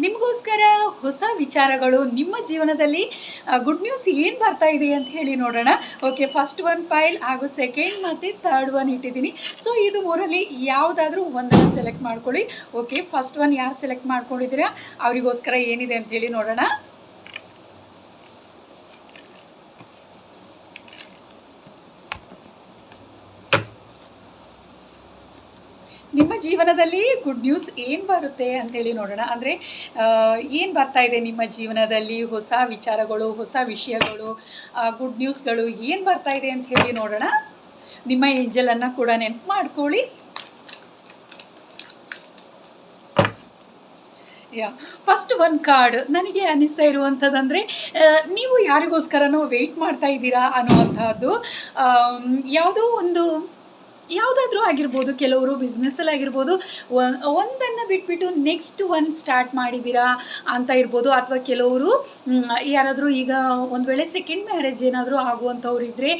ನಿಮಗೋಸ್ಕರ ಹೊಸ ವಿಚಾರಗಳು ನಿಮ್ಮ ಜೀವನದಲ್ಲಿ ಗುಡ್ ನ್ಯೂಸ್ ಏನು ಬರ್ತಾ ಇದೆ ಅಂತ ಹೇಳಿ ನೋಡೋಣ. ಓಕೆ ಫಸ್ಟ್ ಒನ್ ಫೈಲ್ ಹಾಗೂ ಸೆಕೆಂಡ್ ಮತ್ತು ಥರ್ಡ್ ಒನ್ ಇಟ್ಟಿದ್ದೀನಿ. ಸೊ ಇದು ಮೂರಲ್ಲಿ ಯಾವುದಾದ್ರೂ ಒಂದನ್ನು ಸೆಲೆಕ್ಟ್ ಮಾಡ್ಕೊಳ್ಳಿ. ಓಕೆ ಫಸ್ಟ್ ಒನ್ ಯಾರು ಸೆಲೆಕ್ಟ್ ಮಾಡ್ಕೊಂಡಿದ್ದೀರಾ? ಅವರಿಗೋಸ್ಕರ ಏನಿದೆ ಅಂತ ಹೇಳಿ ನೋಡೋಣ. ನಿಮ್ಮ ಜೀವನದಲ್ಲಿ ಗುಡ್ ನ್ಯೂಸ್ ಏನು ಬರುತ್ತೆ ಅಂತೇಳಿ ನೋಡೋಣ. ಅಂದರೆ ಏನು ಬರ್ತಾ ಇದೆ ನಿಮ್ಮ ಜೀವನದಲ್ಲಿ? ಹೊಸ ವಿಚಾರಗಳು, ಹೊಸ ವಿಷಯಗಳು ಗುಡ್ ನ್ಯೂಸ್ಗಳು ಏನು ಬರ್ತಾ ಇದೆ ಅಂತ ಹೇಳಿ ನೋಡೋಣ. ನಿಮ್ಮ ಏಂಜಲನ್ನು ಕೂಡ ನೆನಪು ಮಾಡ್ಕೊಳ್ಳಿ. ಯಾ ಫಸ್ಟ್ ಒನ್ ಕಾರ್ಡ್ ನನಗೆ ಅನ್ನಿಸ್ತಾ ಇರುವಂಥದ್ದಂದರೆ ನೀವು ಯಾರಿಗೋಸ್ಕರನೋ ವೆಯ್ಟ್ ಮಾಡ್ತಾ ಇದ್ದೀರಾ ಅನ್ನುವಂಥದ್ದು. ಯಾವುದೋ ಒಂದು ಯಾವುದಾದ್ರೂ ಆಗಿರ್ಬೋದು, ಕೆಲವರು ಬಿಸ್ನೆಸ್ಸಲ್ಲಿ ಆಗಿರ್ಬೋದು ಒಂದನ್ನು ಬಿಟ್ಬಿಟ್ಟು ನೆಕ್ಸ್ಟ್ ಒನ್ ಸ್ಟಾರ್ಟ್ ಮಾಡಿದ್ದೀರಾ ಅಂತ ಇರ್ಬೋದು, ಅಥವಾ ಕೆಲವರು ಯಾರಾದರೂ ಈಗ ಒಂದು ವೇಳೆ ಸೆಕೆಂಡ್ ಮ್ಯಾರೇಜ್ ಏನಾದರೂ ಆಗುವಂಥವ್ರು ಇದ್ದರೆ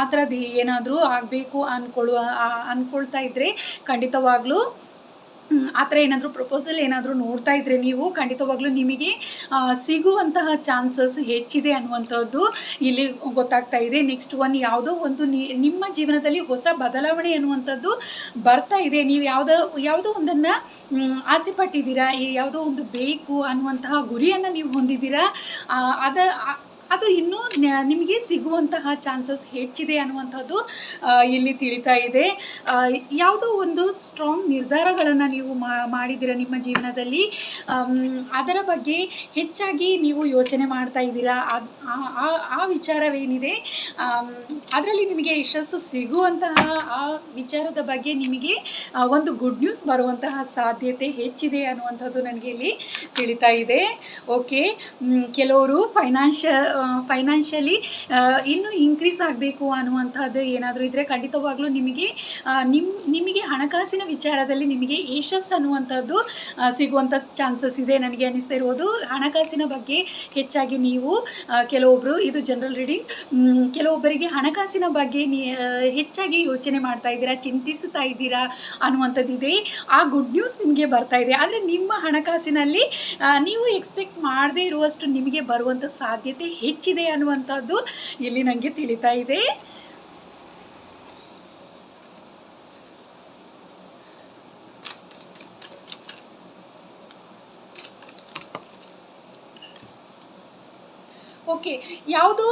ಆ ಥರದ್ದು ಏನಾದರೂ ಆಗಬೇಕು ಅಂದ್ಕೊಳ್ಳುವ ಅಂದ್ಕೊಳ್ತಾ ಇದ್ದರೆ ಖಂಡಿತವಾಗ್ಲೂ ಆ ಥರ ಏನಾದರೂ ಪ್ರಪೋಸಲ್ ಏನಾದರೂ ನೋಡ್ತಾ ಇದ್ರೆ ನೀವು, ಖಂಡಿತವಾಗ್ಲೂ ನಿಮಗೆ ಸಿಗುವಂತಹ ಚಾನ್ಸಸ್ ಹೆಚ್ಚಿದೆ ಅನ್ನುವಂಥದ್ದು ಇಲ್ಲಿ ಗೊತ್ತಾಗ್ತಾ ಇದೆ. ನೆಕ್ಸ್ಟ್ ಒನ್ ಯಾವುದೋ ಒಂದು ನಿಮ್ಮ ಜೀವನದಲ್ಲಿ ಹೊಸ ಬದಲಾವಣೆ ಅನ್ನುವಂಥದ್ದು ಬರ್ತಾ ಇದೆ. ನೀವು ಯಾವುದೋ ಯಾವುದೋ ಒಂದನ್ನು ಆಸೆ ಪಟ್ಟಿದ್ದೀರಾ ಯಾವುದೋ ಒಂದು ಬೇಕು ಅನ್ನುವಂತಹ ಗುರಿಯನ್ನು ನೀವು ಹೊಂದಿದ್ದೀರಾ? ಅದ ಅದು ಇನ್ನೂ ನಿಮಗೆ ಸಿಗುವಂತಹ ಚಾನ್ಸಸ್ ಹೆಚ್ಚಿದೆ ಅನ್ನುವಂಥದ್ದು ಇಲ್ಲಿ ತಿಳಿತಾ ಇದೆ. ಯಾವುದೋ ಒಂದು ಸ್ಟ್ರಾಂಗ್ ನಿರ್ಧಾರಗಳನ್ನು ನೀವು ಮಾಡಿದ್ದೀರ ನಿಮ್ಮ ಜೀವನದಲ್ಲಿ? ಅದರ ಬಗ್ಗೆ ಹೆಚ್ಚಾಗಿ ನೀವು ಯೋಚನೆ ಮಾಡ್ತಾ ಇದ್ದೀರಾ? ಆ- ವಿಚಾರವೇನಿದೆ? ಅದರಲ್ಲಿ ನಿಮಗೆ ಯಶಸ್ಸು ಸಿಗುವಂತಹ ಆ ವಿಚಾರದ ಬಗ್ಗೆ ನಿಮಗೆ ಒಂದು ಗುಡ್ ನ್ಯೂಸ್ ಬರುವಂತಹ ಸಾಧ್ಯತೆ ಹೆಚ್ಚಿದೆ ಅನ್ನುವಂಥದ್ದು ನನಗೆ ಇಲ್ಲಿ ತಿಳಿತಾ ಇದೆ. ಓಕೆ ಕೆಲವರು ಫೈನಾನ್ಷ ಫೈನಾನ್ಷಿಯಲಿ ಇನ್ನೂ ಇನ್ಕ್ರೀಸ್ ಆಗಬೇಕು ಅನ್ನುವಂಥದ್ದು ಏನಾದರೂ ಇದ್ದರೆ ಖಂಡಿತವಾಗ್ಲೂ ನಿಮಗೆ ಆ, ನಿಮ್ ನಿಮಗೆ ಹಣಕಾಸಿನ ವಿಚಾರದಲ್ಲಿ ನಿಮಗೆ ಯಶಸ್ ಅನ್ನುವಂಥದ್ದು ಸಿಗುವಂಥ ಚಾನ್ಸಸ್ ಇದೆ ನನಗೆ ಅನ್ನಿಸ್ತಾ ಇರೋದು ಹಣಕಾಸಿನ ಬಗ್ಗೆ ಹೆಚ್ಚಾಗಿ ನೀವು ಕೆಲವೊಬ್ಬರು ಇದು ಜನರಲ್ ರೀಡಿಂಗ್ ಕೆಲವೊಬ್ಬರಿಗೆ ಹಣಕಾಸಿನ ಬಗ್ಗೆ ಹೆಚ್ಚಾಗಿ ಯೋಚನೆ ಮಾಡ್ತಾ ಇದ್ದೀರಾ ಚಿಂತಿಸ್ತಾ ಇದ್ದೀರಾ ಅನ್ನುವಂಥದ್ದಿದೆ ಆ ಗುಡ್ ನ್ಯೂಸ್ ನಿಮಗೆ ಬರ್ತಾ ಇದೆ. ಆದರೆ ನಿಮ್ಮ ಹಣಕಾಸಿನಲ್ಲಿ ನೀವು ಎಕ್ಸ್ಪೆಕ್ಟ್ ಮಾಡದೇ ಇರುವಷ್ಟು ನಿಮಗೆ ಬರುವಂಥ ಸಾಧ್ಯತೆ ಹೆಚ್ಚಿದೆ ಅನ್ನುವಂಥದ್ದು ಇಲ್ಲಿ ನನಗೆ ತಿಳಿತಾ ಇದೆ. ಓಕೆ ಯಾವುದು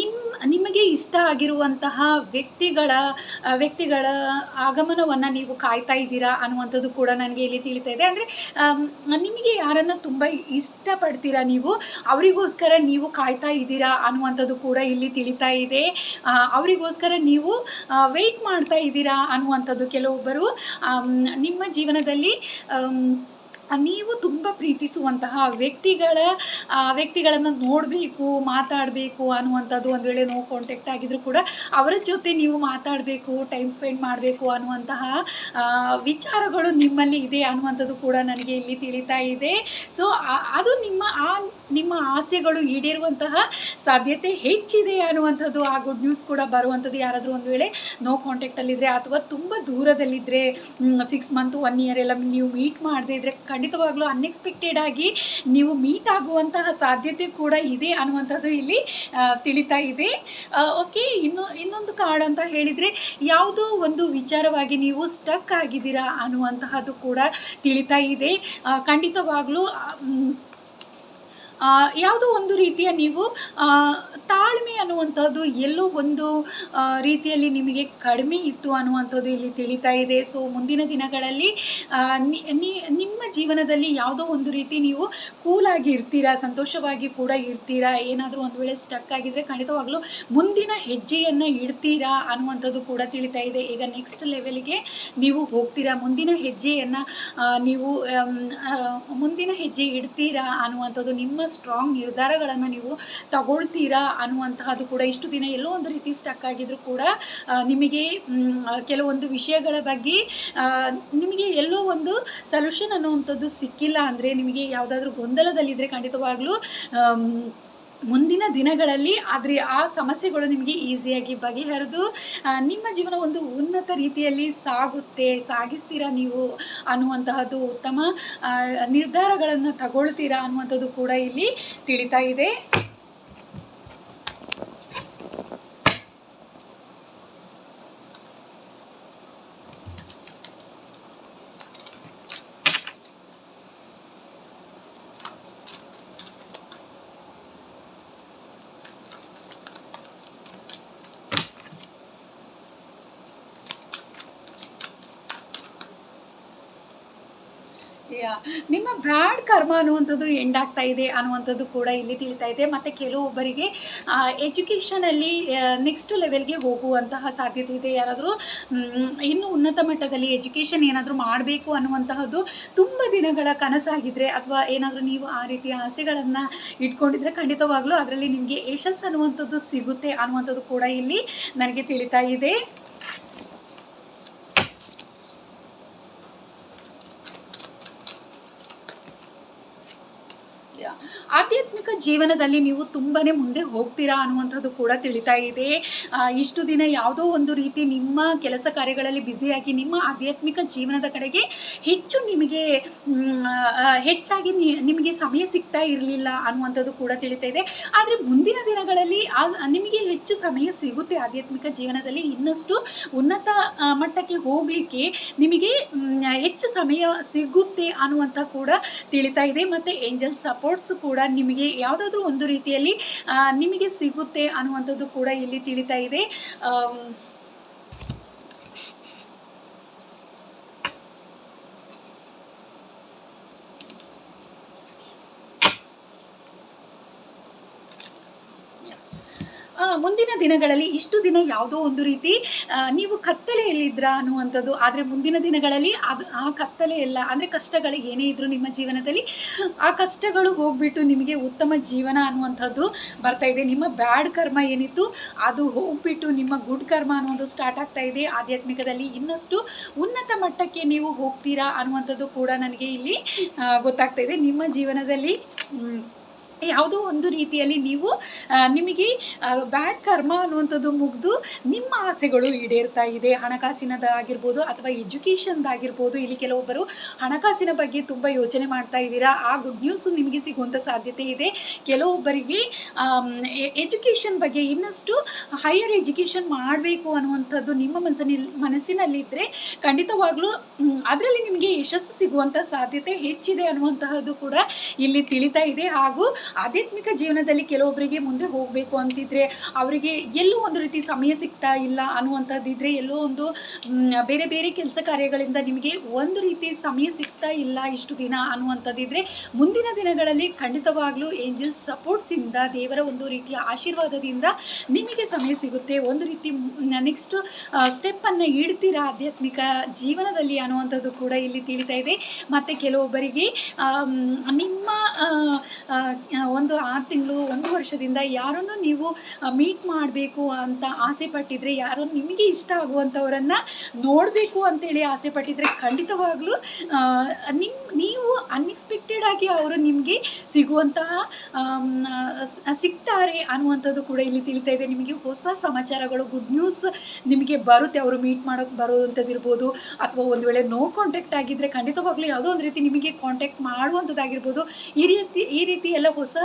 ನಿಮ್ಮ ನಿಮಗೆ ಇಷ್ಟ ಆಗಿರುವಂತಹ ವ್ಯಕ್ತಿಗಳ ವ್ಯಕ್ತಿಗಳ ಆಗಮನವನ್ನು ನೀವು ಕಾಯ್ತಾ ಇದ್ದೀರಾ ಅನ್ನುವಂಥದ್ದು ಕೂಡ ನನಗೆ ಇಲ್ಲಿ ತಿಳಿತಾ ಇದೆ. ಅಂದರೆ ನಿಮಗೆ ಯಾರನ್ನು ತುಂಬ ಇಷ್ಟಪಡ್ತೀರಾ ನೀವು? ಅವರಿಗೋಸ್ಕರ ನೀವು ಕಾಯ್ತಾ ಇದ್ದೀರಾ ಅನ್ನುವಂಥದ್ದು ಕೂಡ ಇಲ್ಲಿ ತಿಳಿತಾ ಇದೆ. ಅವರಿಗೋಸ್ಕರ ನೀವು ವೆಯ್ಟ್ ಮಾಡ್ತಾ ಇದ್ದೀರಾ ಅನ್ನುವಂಥದ್ದು ಕೆಲವೊಬ್ಬರು ನಿಮ್ಮ ಜೀವನದಲ್ಲಿ ನೀವು ತುಂಬ ಪ್ರೀತಿಸುವಂತಹ ವ್ಯಕ್ತಿಗಳ ವ್ಯಕ್ತಿಗಳನ್ನು ನೋಡಬೇಕು, ಮಾತಾಡಬೇಕು ಅನ್ನುವಂಥದ್ದು ಒಂದು ವೇಳೆ ನೋ ಕಾಂಟ್ಯಾಕ್ಟ್ ಆಗಿದ್ರು ಕೂಡ ಅವರ ಜೊತೆ ನೀವು ಮಾತಾಡಬೇಕು ಟೈಮ್ ಸ್ಪೆಂಡ್ ಮಾಡಬೇಕು ಅನ್ನುವಂತಹ ವಿಚಾರಗಳು ನಿಮ್ಮಲ್ಲಿ ಇದೆ ಅನ್ನುವಂಥದ್ದು ಕೂಡ ನನಗೆ ಇಲ್ಲಿ ತಿಳಿತಾ ಇದೆ. ಸೊ ಅದು ನಿಮ್ಮ ಆ ನಿಮ್ಮ ಆಸೆಗಳು ಈಡೇರುವಂತಹ ಸಾಧ್ಯತೆ ಹೆಚ್ಚಿದೆ ಅನ್ನುವಂಥದ್ದು ಆ ಗುಡ್ ನ್ಯೂಸ್ ಕೂಡ ಬರುವಂಥದ್ದು ಯಾರಾದರೂ ಒಂದು ವೇಳೆ ನೋ ಕಾಂಟ್ಯಾಕ್ಟಲ್ಲಿದ್ದರೆ ಅಥವಾ ತುಂಬ ದೂರದಲ್ಲಿದ್ದರೆ ಸಿಕ್ಸ್ ಮಂತ್ ಒನ್ ಇಯರ್ ಎಲ್ಲ ನೀವು ಮೀಟ್ ಮಾಡದೇ ಇದ್ದರೆ ಖಂಡಿತವಾಗ್ಲೂ ಅನ್ಎಕ್ಸ್ಪೆಕ್ಟೆಡ್ ಆಗಿ ನೀವು ಮೀಟ್ ಆಗುವಂತಹ ಸಾಧ್ಯತೆ ಕೂಡ ಇದೆ ಅನ್ನುವಂಥದ್ದು ಇಲ್ಲಿ ತಿಳಿತಾ ಇದೆ. ಓಕೆ ಇನ್ನು, ಇನ್ನೊಂದು ಕಾರ್ಡ್ ಅಂತ ಹೇಳಿದರೆ ಯಾವುದೋ ಒಂದು ವಿಚಾರವಾಗಿ ನೀವು ಸ್ಟಕ್ ಆಗಿದ್ದೀರಾ ಅನ್ನುವಂತಹದ್ದು ಕೂಡ ತಿಳಿತಾ ಇದೆ. ಖಂಡಿತವಾಗ್ಲೂ ಯಾವುದೋ ಒಂದು ರೀತಿಯ ನೀವು ತಾಳ್ಮೆ ಅನ್ನುವಂಥದ್ದು ಎಲ್ಲೋ ಒಂದು ರೀತಿಯಲ್ಲಿ ನಿಮಗೆ ಕಡಿಮೆ ಇತ್ತು ಅನ್ನುವಂಥದ್ದು ಇಲ್ಲಿ ತಿಳಿತಾ ಇದೆ. ಸೊ ಮುಂದಿನ ದಿನಗಳಲ್ಲಿ ನಿಮ್ಮ ಜೀವನದಲ್ಲಿ ಯಾವುದೋ ಒಂದು ರೀತಿ ನೀವು ಕೂಲಾಗಿ ಇರ್ತೀರಾ, ಸಂತೋಷವಾಗಿ ಕೂಡ ಇರ್ತೀರಾ, ಏನಾದರೂ ಒಂದು ವೇಳೆ ಸ್ಟಕ್ ಆಗಿದ್ರೆ ಖಂಡಿತವಾಗ್ಲೂ ಮುಂದಿನ ಹೆಜ್ಜೆಯನ್ನು ಇಡ್ತೀರಾ ಅನ್ನುವಂಥದ್ದು ಕೂಡ ತಿಳಿತಾ ಇದೆ. ಈಗ ನೆಕ್ಸ್ಟ್ ಲೆವೆಲ್ಗೆ ನೀವು ಹೋಗ್ತೀರಾ, ಮುಂದಿನ ಹೆಜ್ಜೆಯನ್ನು ನೀವು ಮುಂದಿನ ಹೆಜ್ಜೆ ಇಡ್ತೀರಾ ಅನ್ನುವಂಥದ್ದು, ನಿಮ್ಮ ಸ್ಟ್ರಾಂಗ್ ನಿರ್ಧಾರಗಳನ್ನು ನೀವು ತಗೊಳ್ತೀರಾ ಅನ್ನುವಂತಹದ್ದು ಕೂಡ ಇಷ್ಟು ದಿನ ಎಲ್ಲೋ ಒಂದು ರೀತಿ ಸ್ಟಕ್ ಆಗಿದ್ರು ಕೂಡ ನಿಮಗೆ ಕೆಲವೊಂದು ವಿಷಯಗಳ ಬಗ್ಗೆ ನಿಮಗೆ ಎಲ್ಲೋ ಒಂದು ಸೊಲ್ಯೂಷನ್ ಅನ್ನುವಂಥದ್ದು ಸಿಕ್ಕಿಲ್ಲ ಅಂದರೆ, ನಿಮಗೆ ಯಾವುದಾದ್ರೂ ಗೊಂದಲದಲ್ಲಿದ್ದರೆ ಖಂಡಿತವಾಗ್ಲೂ ಮುಂದಿನ ದಿನಗಳಲ್ಲಿ ಆದರೆ ಆ ಸಮಸ್ಯೆಗಳು ನಿಮಗೆ ಈಸಿಯಾಗಿ ಬಗೆಹರಿದು ನಿಮ್ಮ ಜೀವನ ಒಂದು ಉನ್ನತ ರೀತಿಯಲ್ಲಿ ಸಾಗುತ್ತೆ, ಸಾಗಿಸ್ತೀರಾ ನೀವು ಅನ್ನುವಂತಹದ್ದು ಉತ್ತಮ ನಿರ್ಧಾರಗಳನ್ನು ತಗೊಳ್ತೀರಾ ಅನ್ನುವಂಥದ್ದು ಕೂಡ ಇಲ್ಲಿ ತಿಳಿತಾ ಇದೆ ಯಾ ನಿಮ್ಮ ಬ್ಯಾಡ್ ಕರ್ಮ ಅನ್ನುವಂಥದ್ದು ಎಂಡ್ ಆಗ್ತಾ ಇದೆ ಅನ್ನುವಂಥದ್ದು ಕೂಡ ಇಲ್ಲಿ ತಿಳಿತಾ ಇದೆ. ಮತ್ತು ಕೆಲವೊಬ್ಬರಿಗೆ ಎಜುಕೇಷನಲ್ಲಿ ನೆಕ್ಸ್ಟ್ ಲೆವೆಲ್ಗೆ ಹೋಗುವಂತಹ ಸಾಧ್ಯತೆ ಇದೆ. ಯಾರಾದರೂ ಇನ್ನು ಉನ್ನತ ಮಟ್ಟದಲ್ಲಿ ಎಜುಕೇಷನ್ ಏನಾದರೂ ಮಾಡಬೇಕು ಅನ್ನುವಂತಹದ್ದು ತುಂಬ ದಿನಗಳ ಕನಸಾಗಿದ್ರೆ ಅಥವಾ ಏನಾದರೂ ನೀವು ಆ ರೀತಿಯ ಆಸೆಗಳನ್ನು ಇಟ್ಕೊಂಡಿದ್ರೆ ಖಂಡಿತವಾಗ್ಲೂ ಅದರಲ್ಲಿ ನಿಮಗೆ ಯಶಸ್ಸು ಅನ್ನುವಂಥದ್ದು ಸಿಗುತ್ತೆ ಅನ್ನುವಂಥದ್ದು ಕೂಡ ಇಲ್ಲಿ ನನಗೆ ತಿಳಿತಾ ಇದೆ ಯಾ. ಆಧ್ಯಾತ್ಮಿಕ ಜೀವನದಲ್ಲಿ ನೀವು ತುಂಬಾ ಮುಂದೆ ಹೋಗ್ತೀರಾ ಅನ್ನುವಂಥದ್ದು ಕೂಡ ತಿಳಿತಾ ಇದೆ. ಇಷ್ಟು ದಿನ ಯಾವುದೋ ಒಂದು ರೀತಿ ನಿಮ್ಮ ಕೆಲಸ ಕಾರ್ಯಗಳಲ್ಲಿ ಬ್ಯುಸಿಯಾಗಿ ನಿಮ್ಮ ಆಧ್ಯಾತ್ಮಿಕ ಜೀವನದ ಕಡೆಗೆ ಹೆಚ್ಚು ನಿಮಗೆ ಹೆಚ್ಚಾಗಿ ನಿಮಗೆ ಸಮಯ ಸಿಗ್ತಾ ಇರಲಿಲ್ಲ ಅನ್ನುವಂಥದ್ದು ಕೂಡ ತಿಳಿತಾ ಇದೆ. ಆದರೆ ಮುಂದಿನ ದಿನಗಳಲ್ಲಿ ನಿಮಗೆ ಹೆಚ್ಚು ಸಮಯ ಸಿಗುತ್ತೆ ಆಧ್ಯಾತ್ಮಿಕ ಜೀವನದಲ್ಲಿ. ಇನ್ನಷ್ಟು ಉನ್ನತ ಮಟ್ಟಕ್ಕೆ ಹೋಗಲಿಕ್ಕೆ ನಿಮಗೆ ಹೆಚ್ಚು ಸಮಯ ಸಿಗುತ್ತೆ ಅನ್ನುವಂಥ ಕೂಡ ತಿಳಿತಾ ಇದೆ. ಮತ್ತು ಏಂಜಲ್ ಸಪೋರ್ಟ್ಸ್ ಕೂಡ ನಿಮಗೆ ಯಾವುದಾದ್ರೂ ಒಂದು ರೀತಿಯಲ್ಲಿ ನಿಮಗೆ ಸಿಗುತ್ತೆ ಅನ್ನುವಂಥದ್ದು ಕೂಡ ಇಲ್ಲಿ ತಿಳಿತಾ ಇದೆ. ಮುಂದಿನ ದಿನಗಳಲ್ಲಿ ಇಷ್ಟು ದಿನ ಯಾವುದೋ ಒಂದು ರೀತಿ ನೀವು ಕತ್ತಲೆಯಲ್ಲಿದ್ರ ಅನ್ನುವಂಥದ್ದು. ಆದರೆ ಮುಂದಿನ ದಿನಗಳಲ್ಲಿ ಅದು ಆ ಕತ್ತಲೆ ಎಲ್ಲ, ಅಂದರೆ ಕಷ್ಟಗಳು ಏನೇ ಇದ್ರೂ ನಿಮ್ಮ ಜೀವನದಲ್ಲಿ, ಆ ಕಷ್ಟಗಳು ಹೋಗ್ಬಿಟ್ಟು ನಿಮಗೆ ಉತ್ತಮ ಜೀವನ ಅನ್ನುವಂಥದ್ದು ಬರ್ತಾ ಇದೆ. ನಿಮ್ಮ ಬ್ಯಾಡ್ ಕರ್ಮ ಏನಿತ್ತು, ಅದು ಹೋಗ್ಬಿಟ್ಟು ನಿಮ್ಮ ಗುಡ್ ಕರ್ಮ ಅನ್ನೋದು ಸ್ಟಾರ್ಟ್ ಆಗ್ತಾ ಇದೆ. ಆಧ್ಯಾತ್ಮಿಕದಲ್ಲಿ ಇನ್ನಷ್ಟು ಉನ್ನತ ಮಟ್ಟಕ್ಕೆ ನೀವು ಹೋಗ್ತೀರಾ ಅನ್ನುವಂಥದ್ದು ಕೂಡ ನನಗೆ ಇಲ್ಲಿ ಗೊತ್ತಾಗ್ತಾ ಇದೆ. ನಿಮ್ಮ ಜೀವನದಲ್ಲಿ ಯಾವುದೋ ಒಂದು ರೀತಿಯಲ್ಲಿ ನೀವು ನಿಮಗೆ ಬ್ಯಾಡ್ ಕರ್ಮ ಅನ್ನುವಂಥದ್ದು ಮುಗಿದು ನಿಮ್ಮ ಆಸೆಗಳು ಈಡೇರ್ತಾ ಇದೆ. ಹಣಕಾಸಿನದಾಗಿರ್ಬೋದು ಅಥವಾ ಎಜುಕೇಷನ್ದಾಗಿರ್ಬೋದು ಇಲ್ಲಿ ಕೆಲವೊಬ್ಬರು ಹಣಕಾಸಿನ ಬಗ್ಗೆ ತುಂಬ ಯೋಚನೆ ಮಾಡ್ತಾ ಇದ್ದೀರಾ. ಆ ಗುಡ್ ನ್ಯೂಸ್ ನಿಮಗೆ ಸಿಗುವಂಥ ಸಾಧ್ಯತೆ ಇದೆ. ಕೆಲವೊಬ್ಬರಿಗೆ ಎಜುಕೇಷನ್ ಬಗ್ಗೆ ಇನ್ನಷ್ಟು ಹೈಯರ್ ಎಜುಕೇಷನ್ ಮಾಡಬೇಕು ಅನ್ನುವಂಥದ್ದು ನಿಮ್ಮ ಮನಸ್ಸಿನಲ್ಲಿ ಮನಸ್ಸಿನಲ್ಲಿದ್ದರೆ ಖಂಡಿತವಾಗ್ಲೂ ಅದರಲ್ಲಿ ನಿಮಗೆ ಯಶಸ್ಸು ಸಿಗುವಂಥ ಸಾಧ್ಯತೆ ಹೆಚ್ಚಿದೆ ಅನ್ನುವಂತಹದ್ದು ಕೂಡ ಇಲ್ಲಿ ತಿಳಿತಾ ಇದೆ. ಹಾಗೂ ಆಧ್ಯಾತ್ಮಿಕ ಜೀವನದಲ್ಲಿ ಕೆಲವೊಬ್ಬರಿಗೆ ಮುಂದೆ ಹೋಗಬೇಕು ಅಂತಿದ್ರೆ ಅವರಿಗೆ ಎಲ್ಲೋ ಒಂದು ರೀತಿ ಸಮಯ ಸಿಗ್ತಾ ಇಲ್ಲ ಅನ್ನುವಂಥದ್ದಿದ್ರೆ ಎಲ್ಲೋ ಒಂದು ಬೇರೆ ಬೇರೆ ಕೆಲಸ ಕಾರ್ಯಗಳಿಂದ ನಿಮಗೆ ಒಂದು ರೀತಿ ಸಮಯ ಸಿಗ್ತಾ ಇಲ್ಲ ಇಷ್ಟು ದಿನ ಅನ್ನುವಂಥದ್ದಿದ್ರೆ ಮುಂದಿನ ದಿನಗಳಲ್ಲಿ ಖಂಡಿತವಾಗ್ಲೂ ಏಂಜಲ್ಸ್ ಸಪೋರ್ಟ್ಸಿಂದ, ದೇವರ ಒಂದು ರೀತಿಯ ಆಶೀರ್ವಾದದಿಂದ ನಿಮಗೆ ಸಮಯ ಸಿಗುತ್ತೆ. ಒಂದು ರೀತಿ ನೆಕ್ಸ್ಟ್ ಸ್ಟೆಪ್ಪನ್ನು ಇಡ್ತೀರಾ ಆಧ್ಯಾತ್ಮಿಕ ಜೀವನದಲ್ಲಿ ಅನ್ನುವಂಥದ್ದು ಕೂಡ ಇಲ್ಲಿ ತಿಳಿತಾ ಇದೆ. ಮತ್ತು ಕೆಲವೊಬ್ಬರಿಗೆ ನಿಮ್ಮ ಒಂದು ಆರು ತಿಂಗಳು, ಒಂದು ವರ್ಷದಿಂದ ಯಾರನ್ನು ನೀವು ಮೀಟ್ ಮಾಡಬೇಕು ಅಂತ ಆಸೆ ಪಟ್ಟಿದ್ರೆ, ಯಾರೋ ನಿಮಗೆ ಇಷ್ಟ ಆಗುವಂಥವರನ್ನು ನೋಡಬೇಕು ಅಂತೇಳಿ ಆಸೆ ಪಟ್ಟಿದ್ರೆ ಖಂಡಿತವಾಗ್ಲೂ ನಿಮ್ಮ ನಿಮ್, ನೀವು ಅನ್ಎಕ್ಸ್ಪೆಕ್ಟೆಡ್ ಆಗಿ ಅವರು ನಿಮಗೆ ಸಿಗುವಂತಹ ಸಿಗ್ತಾರೆ ಅನ್ನುವಂಥದ್ದು ಕೂಡ ಇಲ್ಲಿ ತಿಳಿತಾ ಇದೆ. ನಿಮಗೆ ಹೊಸ ಸಮಾಚಾರಗಳು ಗುಡ್ ನ್ಯೂಸ್ ನಿಮಗೆ ಬರುತ್ತೆ, ಅವರು ಮೀಟ್ ಮಾಡೋಕ್ಕೆ ಬರುವಂಥದ್ದಿರ್ಬೋದು, ಅಥವಾ ಒಂದು ವೇಳೆ ನೋ ಕಾಂಟ್ಯಾಕ್ಟ್ ಆಗಿದ್ದರೆ ಖಂಡಿತವಾಗ್ಲೂ ಯಾವುದೋ ಒಂದು ರೀತಿ ನಿಮಗೆ ಕಾಂಟ್ಯಾಕ್ಟ್ ಮಾಡುವಂಥದ್ದಾಗಿರ್ಬೋದು. ಈ ರೀತಿ ಈ ರೀತಿ ಎಲ್ಲ ಹೊಸ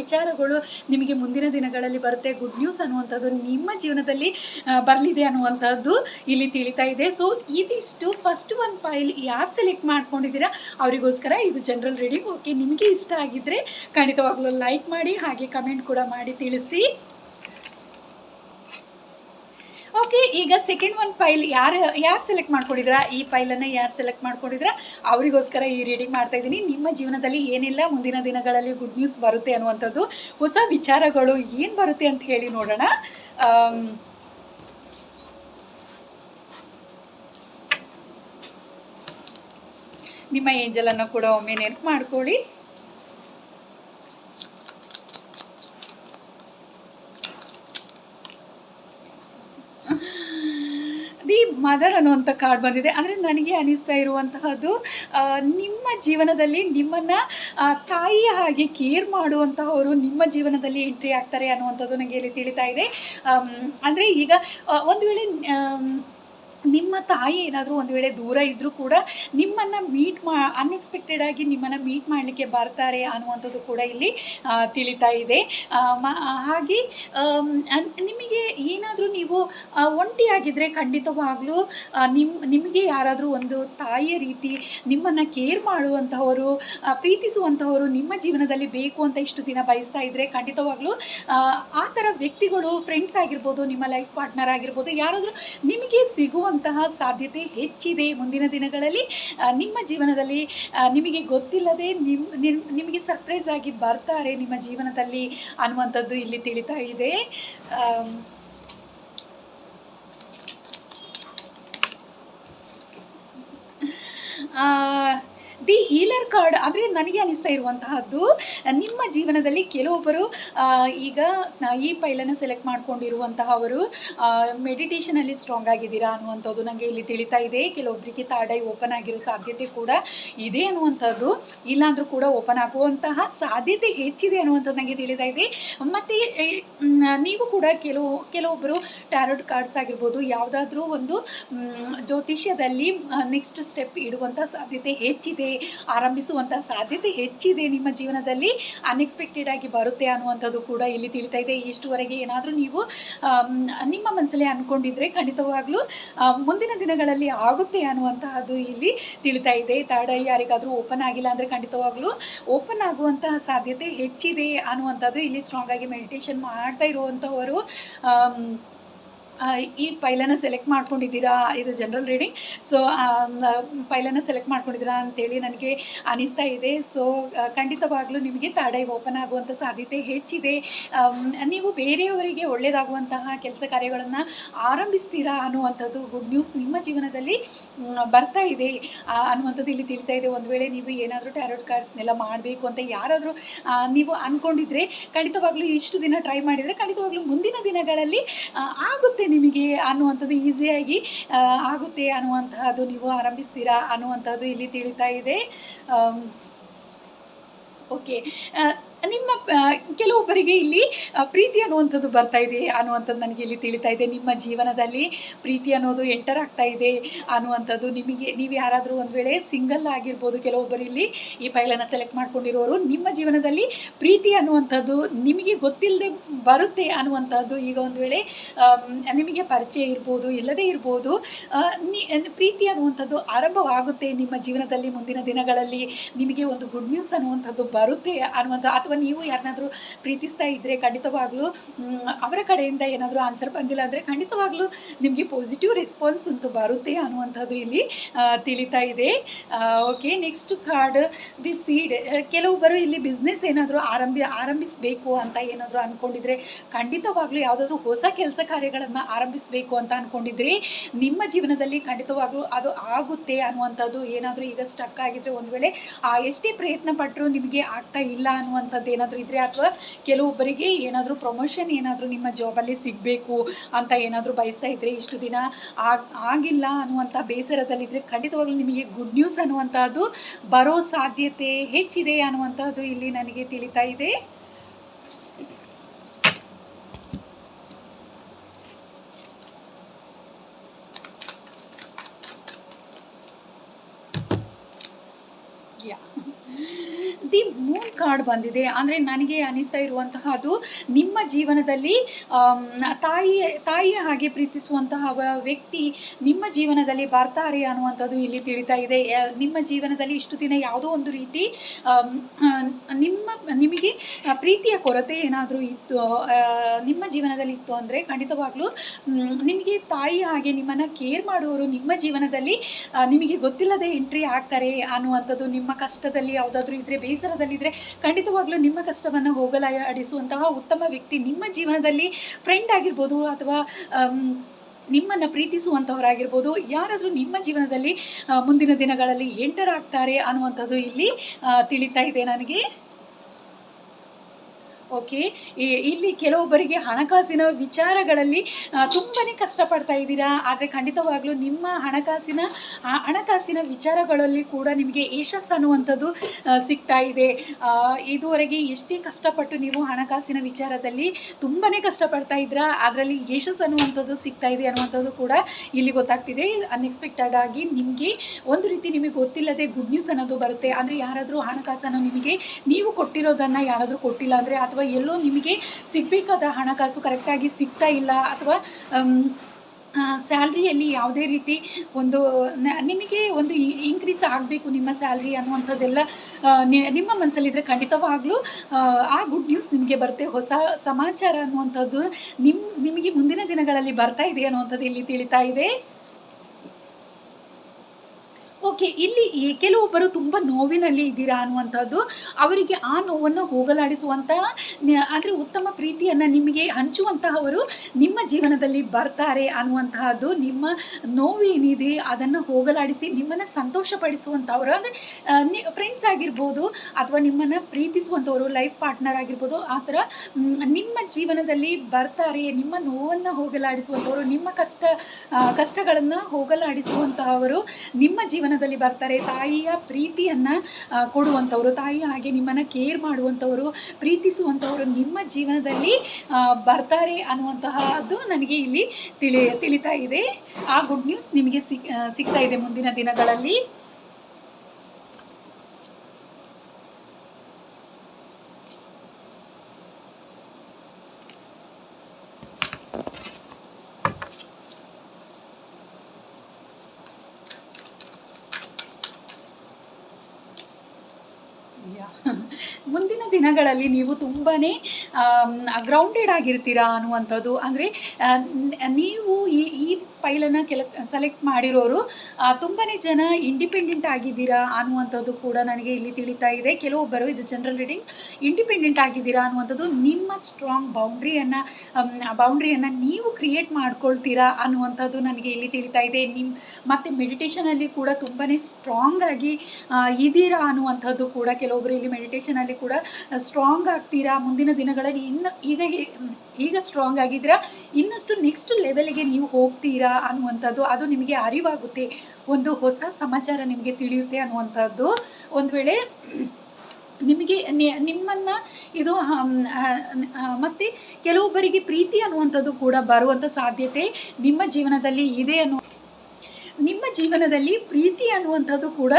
ವಿಚಾರಗಳು ನಿಮಗೆ ಮುಂದಿನ ದಿನಗಳಲ್ಲಿ ಬರುತ್ತೆ. ಗುಡ್ ನ್ಯೂಸ್ ಅನ್ನುವಂಥದ್ದು ನಿಮ್ಮ ಜೀವನದಲ್ಲಿ ಬರಲಿದೆ ಅನ್ನುವಂಥದ್ದು ಇಲ್ಲಿ ತಿಳಿತಾ ಇದೆ. ಸೊ ಇದಿಷ್ಟು ಫಸ್ಟ್ ಒನ್ ಫೈಲ್ ಯಾರು ಸೆಲೆಕ್ಟ್ ಮಾಡ್ಕೊಂಡಿದ್ದೀರಾ? ಅವರಿಗೋಸ್ಕರ ಇದು ಜನರಲ್ ರೀಡಿಂಗ್ ಓಕೆ ನಿಮಗೆ ಇಷ್ಟ ಆಗಿದ್ದರೆ ಖಂಡಿತವಾಗ್ಲೂ ಲೈಕ್ ಮಾಡಿ, ಹಾಗೆ ಕಮೆಂಟ್ ಕೂಡ ಮಾಡಿ ತಿಳಿಸಿ. ಓಕೆ ಈಗ ಸೆಕೆಂಡ್ ಒನ್ ಫೈಲ್ ಯಾರು ಯಾರು ಸೆಲೆಕ್ಟ್ ಮಾಡ್ಕೊಂಡಿದ್ರ? ಈ ಫೈಲನ್ನು ಯಾರು ಸೆಲೆಕ್ಟ್ ಮಾಡ್ಕೊಂಡಿದ್ರ? ಅವರಿಗೋಸ್ಕರ ಈ ರೀಡಿಂಗ್ ಮಾಡ್ತಾ ಇದ್ದೀನಿ. ನಿಮ್ಮ ಜೀವನದಲ್ಲಿ ಏನೆಲ್ಲ, ಮುಂದಿನ ದಿನಗಳಲ್ಲಿ ಗುಡ್ ನ್ಯೂಸ್ ಬರುತ್ತೆ ಅನ್ನುವಂಥದ್ದು ಹೊಸ ವಿಚಾರಗಳು ಏನು ಬರುತ್ತೆ ಅಂತ ಹೇಳಿ ನೋಡೋಣ. ನಿಮ್ಮ ಏಂಜಲನ್ನು ಕೂಡ ಒಮ್ಮೆ ನೆನಪು ಮಾಡ್ಕೊಳ್ಳಿ ದಿ ಮದರ್ ಅನ್ನುವಂಥ ಕಾರ್ಡ್ ಬಂದಿದೆ. ಅಂದರೆ ನನಗೆ ಅನಿಸ್ತಾ ಇರುವಂತಹದ್ದು ನಿಮ್ಮ ಜೀವನದಲ್ಲಿ ನಿಮ್ಮನ್ನು ತಾಯಿಯ ಹಾಗೆ ಕೇರ್ ಮಾಡುವಂತಹವರು ನಿಮ್ಮ ಜೀವನದಲ್ಲಿ ಎಂಟ್ರಿ ಆಗ್ತಾರೆ ಅನ್ನುವಂಥದ್ದು ನನಗೆ ಇಲ್ಲಿ ತಿಳಿತಾ ಇದೆ. ಅಂದರೆ ಈಗ ಒಂದು ವೇಳೆ ನಿಮ್ಮ ತಾಯಿ ಏನಾದರೂ ಒಂದು ವೇಳೆ ದೂರ ಇದ್ದರೂ ಕೂಡ ನಿಮ್ಮನ್ನು ಮೀಟ್ ಮಾ ಅನ್ಎಕ್ಸ್ಪೆಕ್ಟೆಡ್ ಆಗಿ ನಿಮ್ಮನ್ನು ಮೀಟ್ ಮಾಡಲಿಕ್ಕೆ ಬರ್ತಾರೆ ಅನ್ನುವಂಥದ್ದು ಕೂಡ ಇಲ್ಲಿ ತಿಳಿತಾ ಇದೆ. ಹಾಗೆ ನಿಮಗೆ ಏನಾದರೂ ನೀವು ಒಂಟಿಯಾಗಿದ್ದರೆ ಖಂಡಿತವಾಗ್ಲೂ ನಿಮ್ಮ ನಿಮ್ ನಿಮಗೆ ಯಾರಾದರೂ ಒಂದು ತಾಯಿಯ ರೀತಿ ನಿಮ್ಮನ್ನು ಕೇರ್ ಮಾಡುವಂತಹವರು ಪ್ರೀತಿಸುವಂಥವರು ನಿಮ್ಮ ಜೀವನದಲ್ಲಿ ಬೇಕು ಅಂತ ಇಷ್ಟು ದಿನ ಬಯಸ್ತಾ ಇದ್ದರೆ ಖಂಡಿತವಾಗ್ಲೂ ಆ, ಥರ ವ್ಯಕ್ತಿಗಳು ಫ್ರೆಂಡ್ಸ್ ಆಗಿರ್ಬೋದು ನಿಮ್ಮ ಲೈಫ್ ಪಾರ್ಟ್ನರ್ ಆಗಿರ್ಬೋದು ಯಾರಾದರೂ ನಿಮಗೆ ಸಿಗುವಂತಹ ಸಾಧ್ಯತೆ ಹೆಚ್ಚಿದೆ ಮುಂದಿನ ದಿನಗಳಲ್ಲಿ. ನಿಮ್ಮ ಜೀವನದಲ್ಲಿ ನಿಮಗೆ ಗೊತ್ತಿಲ್ಲದೆ ನಿಮ್ ನಿಮ್- ನಿಮಗೆ ಸರ್ಪ್ರೈಸ್ ಆಗಿ ಬರ್ತಾರೆ ನಿಮ್ಮ ಜೀವನದಲ್ಲಿ ಅನ್ನುವಂಥದ್ದು ಇಲ್ಲಿ ತಿಳಿತಾ ಇದೆ. ಆ, ದಿ ಹೀಲರ್ ಕಾರ್ಡ್ ಆದರೆ ನನಗೆ ಅನಿಸ್ತಾ ಇರುವಂತಹದ್ದು, ನಿಮ್ಮ ಜೀವನದಲ್ಲಿ ಕೆಲವೊಬ್ಬರು ಈಗ ಈ ಪೈಲನ್ನು ಸೆಲೆಕ್ಟ್ ಮಾಡ್ಕೊಂಡಿರುವಂತಹವರು ಮೆಡಿಟೇಷನಲ್ಲಿ ಸ್ಟ್ರಾಂಗ್ ಆಗಿದ್ದೀರಾ ಅನ್ನುವಂಥದ್ದು ನನಗೆ ಇಲ್ಲಿ ತಿಳಿತಾ ಇದೆ. ಕೆಲವೊಬ್ಬರಿಗೆ ತಾಡೈ ಓಪನ್ ಆಗಿರೋ ಸಾಧ್ಯತೆ ಕೂಡ ಇದೆ ಅನ್ನುವಂಥದ್ದು. ಇಲ್ಲಾಂದರೂ ಕೂಡ ಓಪನ್ ಆಗುವಂತಹ ಸಾಧ್ಯತೆ ಹೆಚ್ಚಿದೆ ಅನ್ನುವಂಥದ್ದು ನನಗೆ ತಿಳಿತಾ ಇದೆ. ಮತ್ತು ನೀವು ಕೂಡ ಕೆಲವು ಕೆಲವೊಬ್ಬರು ಟ್ಯಾರೋಟ್ ಕಾರ್ಡ್ಸ್ ಆಗಿರ್ಬೋದು, ಯಾವುದಾದ್ರೂ ಒಂದು ಜ್ಯೋತಿಷ್ಯದಲ್ಲಿ ನೆಕ್ಸ್ಟ್ ಸ್ಟೆಪ್ ಇಡುವಂಥ ಸಾಧ್ಯತೆ ಹೆಚ್ಚಿದೆ ಆರಂಭಿಸುವಂಥ ಸಾಧ್ಯತೆ ಹೆಚ್ಚಿದೆ ನಿಮ್ಮ ಜೀವನದಲ್ಲಿ. ಅನ್ಎಕ್ಸ್ಪೆಕ್ಟೆಡ್ ಆಗಿ ಬರುತ್ತೆ ಅನ್ನುವಂಥದ್ದು ಕೂಡ ಇಲ್ಲಿ ತಿಳಿತಾ ಇದೆ. ಇಷ್ಟುವರೆಗೆ ಏನಾದರೂ ನೀವು ನಿಮ್ಮ ಮನಸ್ಸಲ್ಲಿ ಅಂದ್ಕೊಂಡಿದ್ರೆ ಖಂಡಿತವಾಗ್ಲೂ ಮುಂದಿನ ದಿನಗಳಲ್ಲಿ ಆಗುತ್ತೆ ಅನ್ನುವಂತಹದ್ದು ಇಲ್ಲಿ ತಿಳಿತಾ ಇದೆ. ತಡ ಯಾರಿಗಾದರೂ ಓಪನ್ ಆಗಿಲ್ಲ ಅಂದರೆ ಖಂಡಿತವಾಗ್ಲೂ ಓಪನ್ ಆಗುವಂತಹ ಸಾಧ್ಯತೆ ಹೆಚ್ಚಿದೆ ಅನ್ನುವಂಥದ್ದು ಇಲ್ಲಿ ಸ್ಟ್ರಾಂಗ್ ಆಗಿ ಮೆಡಿಟೇಷನ್ ಮಾಡ್ತಾ ಇರುವಂಥವರು ಈ ಫೈಲನ್ನು ಸೆಲೆಕ್ಟ್ ಮಾಡ್ಕೊಂಡಿದ್ದೀರಾ? ಇದು ಜನರಲ್ ರೀಡಿಂಗ್ ಸೊ ಫೈಲನ್ನು ಸೆಲೆಕ್ಟ್ ಮಾಡ್ಕೊಂಡಿದ್ದೀರಾ ಅಂತೇಳಿ ನನಗೆ ಅನಿಸ್ತಾ ಇದೆ. ಸೊ ಖಂಡಿತವಾಗ್ಲೂ ನಿಮಗೆ ತಡೆ ಓಪನ್ ಆಗುವಂಥ ಸಾಧ್ಯತೆ ಹೆಚ್ಚಿದೆ. ನೀವು ಬೇರೆಯವರಿಗೆ ಒಳ್ಳೆಯದಾಗುವಂತಹ ಕೆಲಸ ಕಾರ್ಯಗಳನ್ನು ಆರಂಭಿಸ್ತೀರಾ ಅನ್ನುವಂಥದ್ದು ಗುಡ್ ನ್ಯೂಸ್ ನಿಮ್ಮ ಜೀವನದಲ್ಲಿ ಬರ್ತಾ ಇದೆ. ಅನ್ನುವಂಥದ್ದು ಇಲ್ಲಿ ತಿಳಿತಾ ಇದೆ. ಒಂದು ವೇಳೆ ನೀವು ಏನಾದರೂ ಟ್ಯಾರೋಟ್ ಕಾರ್ಡ್ಸ್ನೆಲ್ಲ ಮಾಡಬೇಕು ಅಂತ ಯಾರಾದರೂ ನೀವು ಅಂದ್ಕೊಂಡಿದ್ರೆ ಖಂಡಿತವಾಗ್ಲೂ ಇಷ್ಟು ದಿನ ಟ್ರೈ ಮಾಡಿದರೆ ಖಂಡಿತವಾಗ್ಲೂ ಮುಂದಿನ ದಿನಗಳಲ್ಲಿ ಆಗುತ್ತೆ ನಿಮಗೆ ಅನ್ನುವಂಥದ್ದು ಈಸಿಯಾಗಿ ಆಗುತ್ತೆ ಅನ್ನುವಂತಹದ್ದು ನೀವು ಆರಂಭಿಸ್ತೀರಾ ಅನ್ನುವಂಥದ್ದು ಇಲ್ಲಿ ತಿಳಿತಾ ಇದೆ. ಓಕೆ ನಿಮ್ಮ ಕೆಲವೊಬ್ಬರಿಗೆ ಇಲ್ಲಿ ಪ್ರೀತಿ ಅನ್ನುವಂಥದ್ದು ಬರ್ತಾ ಇದೆ ಅನ್ನುವಂಥದ್ದು ನನಗೆ ಇಲ್ಲಿ ತಿಳಿತಾ ಇದೆ. ನಿಮ್ಮ ಜೀವನದಲ್ಲಿ ಪ್ರೀತಿ ಅನ್ನೋದು ಎಂಟರ್ ಆಗ್ತಾ ಇದೆ ಅನ್ನುವಂಥದ್ದು ನಿಮಗೆ, ನೀವು ಯಾರಾದರೂ ಒಂದು ವೇಳೆ ಸಿಂಗಲ್ ಆಗಿರ್ಬೋದು, ಕೆಲವೊಬ್ಬರು ಇಲ್ಲಿ ಈ ಫೈಲನ್ನು ಸೆಲೆಕ್ಟ್ ಮಾಡ್ಕೊಂಡಿರೋರು, ನಿಮ್ಮ ಜೀವನದಲ್ಲಿ ಪ್ರೀತಿ ಅನ್ನುವಂಥದ್ದು ನಿಮಗೆ ಗೊತ್ತಿಲ್ಲದೆ ಬರುತ್ತೆ ಅನ್ನುವಂಥದ್ದು ಈಗ ಒಂದು ವೇಳೆ ನಿಮಗೆ ಪರಿಚಯ ಇರ್ಬೋದು, ಇಲ್ಲದೇ ಇರ್ಬೋದು ಪ್ರೀತಿ ಅನ್ನುವಂಥದ್ದು ಆರಂಭವಾಗುತ್ತೆ ನಿಮ್ಮ ಜೀವನದಲ್ಲಿ ಮುಂದಿನ ದಿನಗಳಲ್ಲಿ. ನಿಮಗೆ ಒಂದು ಗುಡ್ ನ್ಯೂಸ್ ಅನ್ನುವಂಥದ್ದು ಬರುತ್ತೆ ಅನ್ನುವಂಥ ನೀವು ಯಾರನ್ನಾದರೂ ಪ್ರೀತಿಸ್ತಾ ಇದ್ದರೆ ಖಂಡಿತವಾಗ್ಲೂ ಅವರ ಕಡೆಯಿಂದ ಏನಾದರೂ ಆನ್ಸರ್ ಬಂದಿಲ್ಲ ಅಂದರೆ ಖಂಡಿತವಾಗ್ಲೂ ನಿಮಗೆ ಪಾಸಿಟಿವ್ ರೆಸ್ಪಾನ್ಸ್ ಅಂತೂ ಬರುತ್ತೆ ಅನ್ನುವಂಥದ್ದು ಇಲ್ಲಿ ತಿಳಿತಾ ಇದೆ. Okay next card the seed ಕೆಲವೊಬ್ಬರು ಇಲ್ಲಿ ಬಿಸ್ನೆಸ್ ಏನಾದರೂ ಆರಂಭಿ, ಆರಂಭಿಸಬೇಕು ಅಂತ ಏನಾದರೂ ಅಂದ್ಕೊಂಡಿದ್ರೆ ಖಂಡಿತವಾಗ್ಲೂ ಯಾವುದಾದ್ರೂ ಹೊಸ ಕೆಲಸ ಕಾರ್ಯಗಳನ್ನು ಆರಂಭಿಸಬೇಕು ಅಂತ ಅಂದ್ಕೊಂಡಿದ್ರೆ ನಿಮ್ಮ ಜೀವನದಲ್ಲಿ ಖಂಡಿತವಾಗ್ಲೂ ಅದು ಆಗುತ್ತೆ ಅನ್ನುವಂಥದ್ದು ಏನಾದರೂ ಈಗ ಸ್ಟಕ್ ಆಗಿದ್ರೆ ಒಂದು ವೇಳೆ ಎಷ್ಟೇ ಪ್ರಯತ್ನ ಪಟ್ಟರು ನಿಮಗೆ ಆಗ್ತಾ ಇಲ್ಲ ಅನ್ನುವಂಥದ್ದು ಏನಾದರೂ ಇದ್ರೆ ಅಥವಾ ಕೆಲವೊಬ್ಬರಿಗೆ ಏನಾದರೂ ಪ್ರಮೋಷನ್ ಏನಾದರೂ ನಿಮ್ಮ ಜಾಬಲ್ಲಿ ಸಿಗಬೇಕು ಅಂತ ಏನಾದರೂ ಬಯಸ್ತಾ ಇದ್ರೆ ಇಷ್ಟು ದಿನ ಆಗ್, ಆಗಿಲ್ಲ ಅನ್ನುವಂಥ ಬೇಸರದಲ್ಲಿದ್ದರೆ ಖಂಡಿತವಾಗ್ಲೂ ನಿಮಗೆ ಗುಡ್ ನ್ಯೂಸ್ ಅನ್ನುವಂಥದ್ದು ಬರೋ ಸಾಧ್ಯತೆ ಹೆಚ್ಚಿದೆ ಅನ್ನುವಂಥದ್ದು ಇಲ್ಲಿ ನನಗೆ ತಿಳಿತಾ ಇದೆ ಯಾ ದಿ ಮೂನ್ ಕಾರ್ಡ್ ಬಂದಿದೆ. ಅಂದರೆ ನನಗೆ ಅನಿಸ್ತಾ ಇರುವಂತಹದ್ದು ನಿಮ್ಮ ಜೀವನದಲ್ಲಿ ತಾಯಿ, ತಾಯಿಯ ಹಾಗೆ ಪ್ರೀತಿಸುವಂತಹ ವ್ಯಕ್ತಿ ನಿಮ್ಮ ಜೀವನದಲ್ಲಿ ಬರ್ತಾರೆ ಅನ್ನುವಂಥದ್ದು ಇಲ್ಲಿ ತಿಳಿತಾ ಇದೆ. ನಿಮ್ಮ ಜೀವನದಲ್ಲಿ ಇಷ್ಟು ದಿನ ಯಾವುದೋ ಒಂದು ರೀತಿ ನಿಮ್ಮ, ನಿಮಗೆ ಪ್ರೀತಿಯ ಕೊರತೆ ಏನಾದರೂ ಇತ್ತು ನಿಮ್ಮ ಜೀವನದಲ್ಲಿ ಇತ್ತು ಅಂದರೆ ಖಂಡಿತವಾಗ್ಲೂ ನಿಮಗೆ ತಾಯಿ ಹಾಗೆ ನಿಮ್ಮನ್ನು ಕೇರ್ ಮಾಡುವವರು ನಿಮ್ಮ ಜೀವನದಲ್ಲಿ ನಿಮಗೆ ಗೊತ್ತಿಲ್ಲದೆ ಎಂಟ್ರಿ ಆಗ್ತಾರೆ ಅನ್ನುವಂಥದ್ದು ನಿಮ್ಮ ಕಷ್ಟದಲ್ಲಿ ಯಾವುದಾದ್ರೂ ಇದ್ದರೆ ಬೇಸರದಲ್ಲಿದ್ದರೆ ಖಂಡಿತವಾಗ್ಲೂ ನಿಮ್ಮ ಕಷ್ಟವನ್ನು ಹೋಗಲಾಡಿಸುವಂತಹ ಉತ್ತಮ ವ್ಯಕ್ತಿ ನಿಮ್ಮ ಜೀವನದಲ್ಲಿ ಫ್ರೆಂಡ್ ಆಗಿರ್ಬೋದು ಅಥವಾ ನಿಮ್ಮನ್ನು ಪ್ರೀತಿಸುವಂಥವರಾಗಿರ್ಬೋದು ಯಾರಾದರೂ ನಿಮ್ಮ ಜೀವನದಲ್ಲಿ ಮುಂದಿನ ದಿನಗಳಲ್ಲಿ ಎಂಟರ್ ಆಗ್ತಾರೆ ಅನ್ನುವಂಥದ್ದು ಇಲ್ಲಿ ತಿಳಿತಾ ಇದೆ ನನಗೆ. ಓಕೆ ಇಲ್ಲಿ ಕೆಲವೊಬ್ಬರಿಗೆ ಹಣಕಾಸಿನ ವಿಚಾರಗಳಲ್ಲಿ ತುಂಬಾ ಕಷ್ಟಪಡ್ತಾ ಇದ್ದೀರಾ? ಆದರೆ ಖಂಡಿತವಾಗ್ಲೂ ನಿಮ್ಮ ಹಣಕಾಸಿನ ಹಣಕಾಸಿನ ವಿಚಾರಗಳಲ್ಲಿ ಕೂಡ ನಿಮಗೆ ಯಶಸ್ಸು ಅನ್ನುವಂಥದ್ದು ಸಿಗ್ತಾ ಇದೆ. ಇದುವರೆಗೆ ಎಷ್ಟೇ ಕಷ್ಟಪಟ್ಟು ನೀವು ಹಣಕಾಸಿನ ವಿಚಾರದಲ್ಲಿ ತುಂಬಾ ಕಷ್ಟಪಡ್ತಾ ಇದ್ದೀರಾ? ಅದರಲ್ಲಿ ಯಶಸ್ಸು ಅನ್ನುವಂಥದ್ದು ಸಿಗ್ತಾ ಇದೆ ಅನ್ನುವಂಥದ್ದು ಕೂಡ ಇಲ್ಲಿ ಗೊತ್ತಾಗ್ತಿದೆ. ಅನ್ಎಕ್ಸ್ಪೆಕ್ಟೆಡ್ ಆಗಿ ನಿಮಗೆ ಒಂದು ರೀತಿ ನಿಮಗೆ ಗೊತ್ತಿಲ್ಲದೆ ಗುಡ್ ನ್ಯೂಸ್ ಅನ್ನೋದು ಬರುತ್ತೆ. ಅಂದರೆ ಯಾರಾದರೂ ಹಣಕಾಸನ್ನು ನಿಮಗೆ ನೀವು ಕೊಟ್ಟಿರೋದನ್ನು ಯಾರಾದರೂ ಕೊಟ್ಟಿಲ್ಲ ಅಂದರೆ ಅಥವಾ ಎಲ್ಲೋ ನಿಮಗೆ ಸಿಗಬೇಕಾದ ಹಣಕಾಸು ಕರೆಕ್ಟಾಗಿ ಸಿಗ್ತಾ ಇಲ್ಲ ಅಥವಾ ಸ್ಯಾಲ್ರಿಯಲ್ಲಿ ಯಾವುದೇ ರೀತಿ ಒಂದು ನಿಮಗೆ ಒಂದು ಇನ್ಕ್ರೀಸ್ ಆಗಬೇಕು ನಿಮ್ಮ ಸ್ಯಾಲ್ರಿ ಅನ್ನುವಂಥದ್ದೆಲ್ಲ ನಿಮ್ಮ ಮನಸ್ಸಲ್ಲಿದ್ದರೆ ಖಂಡಿತವಾಗ್ಲೂ, ಆ ಗುಡ್ ನ್ಯೂಸ್ ನಿಮಗೆ ಬರುತ್ತೆ. ಹೊಸ ಸಮಾಚಾರ ಅನ್ನುವಂಥದ್ದು ನಿಮ್ಮ ನಿಮಗೆ ಮುಂದಿನ ದಿನಗಳಲ್ಲಿ ಬರ್ತಾ ಇದೆ ಅನ್ನುವಂಥದ್ದು ಇಲ್ಲಿ ತಿಳಿತಾ ಇದೆ. ಓಕೆ, ಇಲ್ಲಿ ಕೆಲವೊಬ್ಬರು ತುಂಬ ನೋವಿನಲ್ಲಿ ಇದ್ದೀರಾ ಅನ್ನುವಂಥದ್ದು ಅವರಿಗೆ ಆ ನೋವನ್ನು ಹೋಗಲಾಡಿಸುವಂತಹ ಆದರೆ ಉತ್ತಮ ಪ್ರೀತಿಯನ್ನು ನಿಮಗೆ ಹಂಚುವಂತಹವರು ನಿಮ್ಮ ಜೀವನದಲ್ಲಿ ಬರ್ತಾರೆ ಅನ್ನುವಂತಹದ್ದು, ನಿಮ್ಮ ನೋವೇನಿದೆ ಅದನ್ನು ಹೋಗಲಾಡಿಸಿ ನಿಮ್ಮನ್ನು ಸಂತೋಷಪಡಿಸುವಂಥವರು ಅಂದರೆ ಫ್ರೆಂಡ್ಸ್ ಆಗಿರ್ಬೋದು ಅಥವಾ ನಿಮ್ಮನ್ನು ಪ್ರೀತಿಸುವಂಥವರು ಲೈಫ್ ಪಾರ್ಟ್ನರ್ ಆಗಿರ್ಬೋದು, ಆ ಥರ ನಿಮ್ಮ ಜೀವನದಲ್ಲಿ ಬರ್ತಾರೆ, ನಿಮ್ಮ ನೋವನ್ನು ಹೋಗಲಾಡಿಸುವಂಥವರು ನಿಮ್ಮ ಕಷ್ಟ ಕಷ್ಟಗಳನ್ನು ಹೋಗಲಾಡಿಸುವಂತಹವರು ನಿಮ್ಮ ಜೀವನದಲ್ಲಿ ಬರ್ತಾರೆ, ತಾಯಿಯ ಪ್ರೀತಿಯನ್ನು ಕೊಡುವಂಥವ್ರು, ತಾಯಿ ಹಾಗೆ ನಿಮ್ಮನ್ನು ಕೇರ್ ಮಾಡುವಂಥವರು, ಪ್ರೀತಿಸುವಂಥವರು ನಿಮ್ಮ ಜೀವನದಲ್ಲಿ ಬರ್ತಾರೆ ಅನ್ನುವಂತಹದ್ದು ನನಗೆ ಇಲ್ಲಿ ತಿಳಿ, ತಿಳಿತಾ ಇದೆ. ಆ ಗುಡ್ ನ್ಯೂಸ್ ನಿಮಗೆ ಸಿಗ್ ಸಿಗ್ತಾ ಇದೆ ಮುಂದಿನ ದಿನಗಳಲ್ಲಿ ಯಾ. ದಿನಗಳಲ್ಲಿ ನೀವು ತುಂಬಾ ಗ್ರೌಂಡೆಡ್ ಆಗಿರ್ತೀರಾ ಅನ್ನುವಂಥದ್ದು. ಅಂದರೆ ನೀವು ಈ ಈ ಫೈಲನ್ನು ಕೆಲ, ಸೆಲೆಕ್ಟ್ ಮಾಡಿರೋರು ತುಂಬಾ ಜನ ಇಂಡಿಪೆಂಡೆಂಟ್ ಆಗಿದ್ದೀರಾ ಅನ್ನುವಂಥದ್ದು ಕೂಡ ನನಗೆ ಇಲ್ಲಿ ತಿಳಿತಾ ಇದೆ. ಕೆಲವೊಬ್ಬರು ಇದು ಜನರಲ್ ರೀಡಿಂಗ್, ಇಂಡಿಪೆಂಡೆಂಟ್ ಆಗಿದ್ದೀರಾ ಅನ್ನುವಂಥದ್ದು ನಿಮ್ಮ ಸ್ಟ್ರಾಂಗ್ ಬೌಂಡ್ರಿಯನ್ನು ಬೌಂಡ್ರಿಯನ್ನು ನೀವು ಕ್ರಿಯೇಟ್ ಮಾಡ್ಕೊಳ್ತೀರಾ ಅನ್ನುವಂಥದ್ದು ನನಗೆ ಇಲ್ಲಿ ತಿಳಿತಾ ಇದೆ. ನಿಮ್ಮ ಮತ್ತು ಮೆಡಿಟೇಷನಲ್ಲಿ ಕೂಡ ತುಂಬಾ ಸ್ಟ್ರಾಂಗ್ ಆಗಿ ಇದ್ದೀರಾ ಅನ್ನುವಂಥದ್ದು ಕೂಡ ಕೆಲವೊಬ್ಬರು ಇಲ್ಲಿ ಮೆಡಿಟೇಷನಲ್ಲಿ ಕೂಡ ಸ್ಟ್ರಾಂಗ್ ಆಗ್ತೀರಾ, ಮುಂದಿನ ದಿನಗಳಲ್ಲಿ ಇನ್ನು, ಈಗ ಈಗ ಸ್ಟ್ರಾಂಗ್ ಆಗಿದ್ದೀರಾ, ಇನ್ನಷ್ಟು ನೆಕ್ಸ್ಟ್ ಲೆವೆಲ್ಗೆ ನೀವು ಹೋಗ್ತೀರಾ ಅನ್ನುವಂಥದ್ದು, ಅದು ನಿಮಗೆ ಅರಿವಾಗುತ್ತೆ. ಒಂದು ಹೊಸ ಸಮಾಚಾರ ನಿಮಗೆ ತಿಳಿಯುತ್ತೆ ಅನ್ನುವಂಥದ್ದು. ಒಂದು ವೇಳೆ ನಿಮಗೆ ನಿಮ್ಮನ್ನ ಇದು ಮತ್ತೆ ಕೆಲವೊಬ್ಬರಿಗೆ ಪ್ರೀತಿ ಅನ್ನುವಂಥದ್ದು ಕೂಡ ಬರುವಂಥ ಸಾಧ್ಯತೆ ನಿಮ್ಮ ಜೀವನದಲ್ಲಿ ಇದೆ ಅನ್ನೋ ನಿಮ್ಮ ಜೀವನದಲ್ಲಿ ಪ್ರೀತಿ ಅನ್ನುವಂಥದ್ದು ಕೂಡ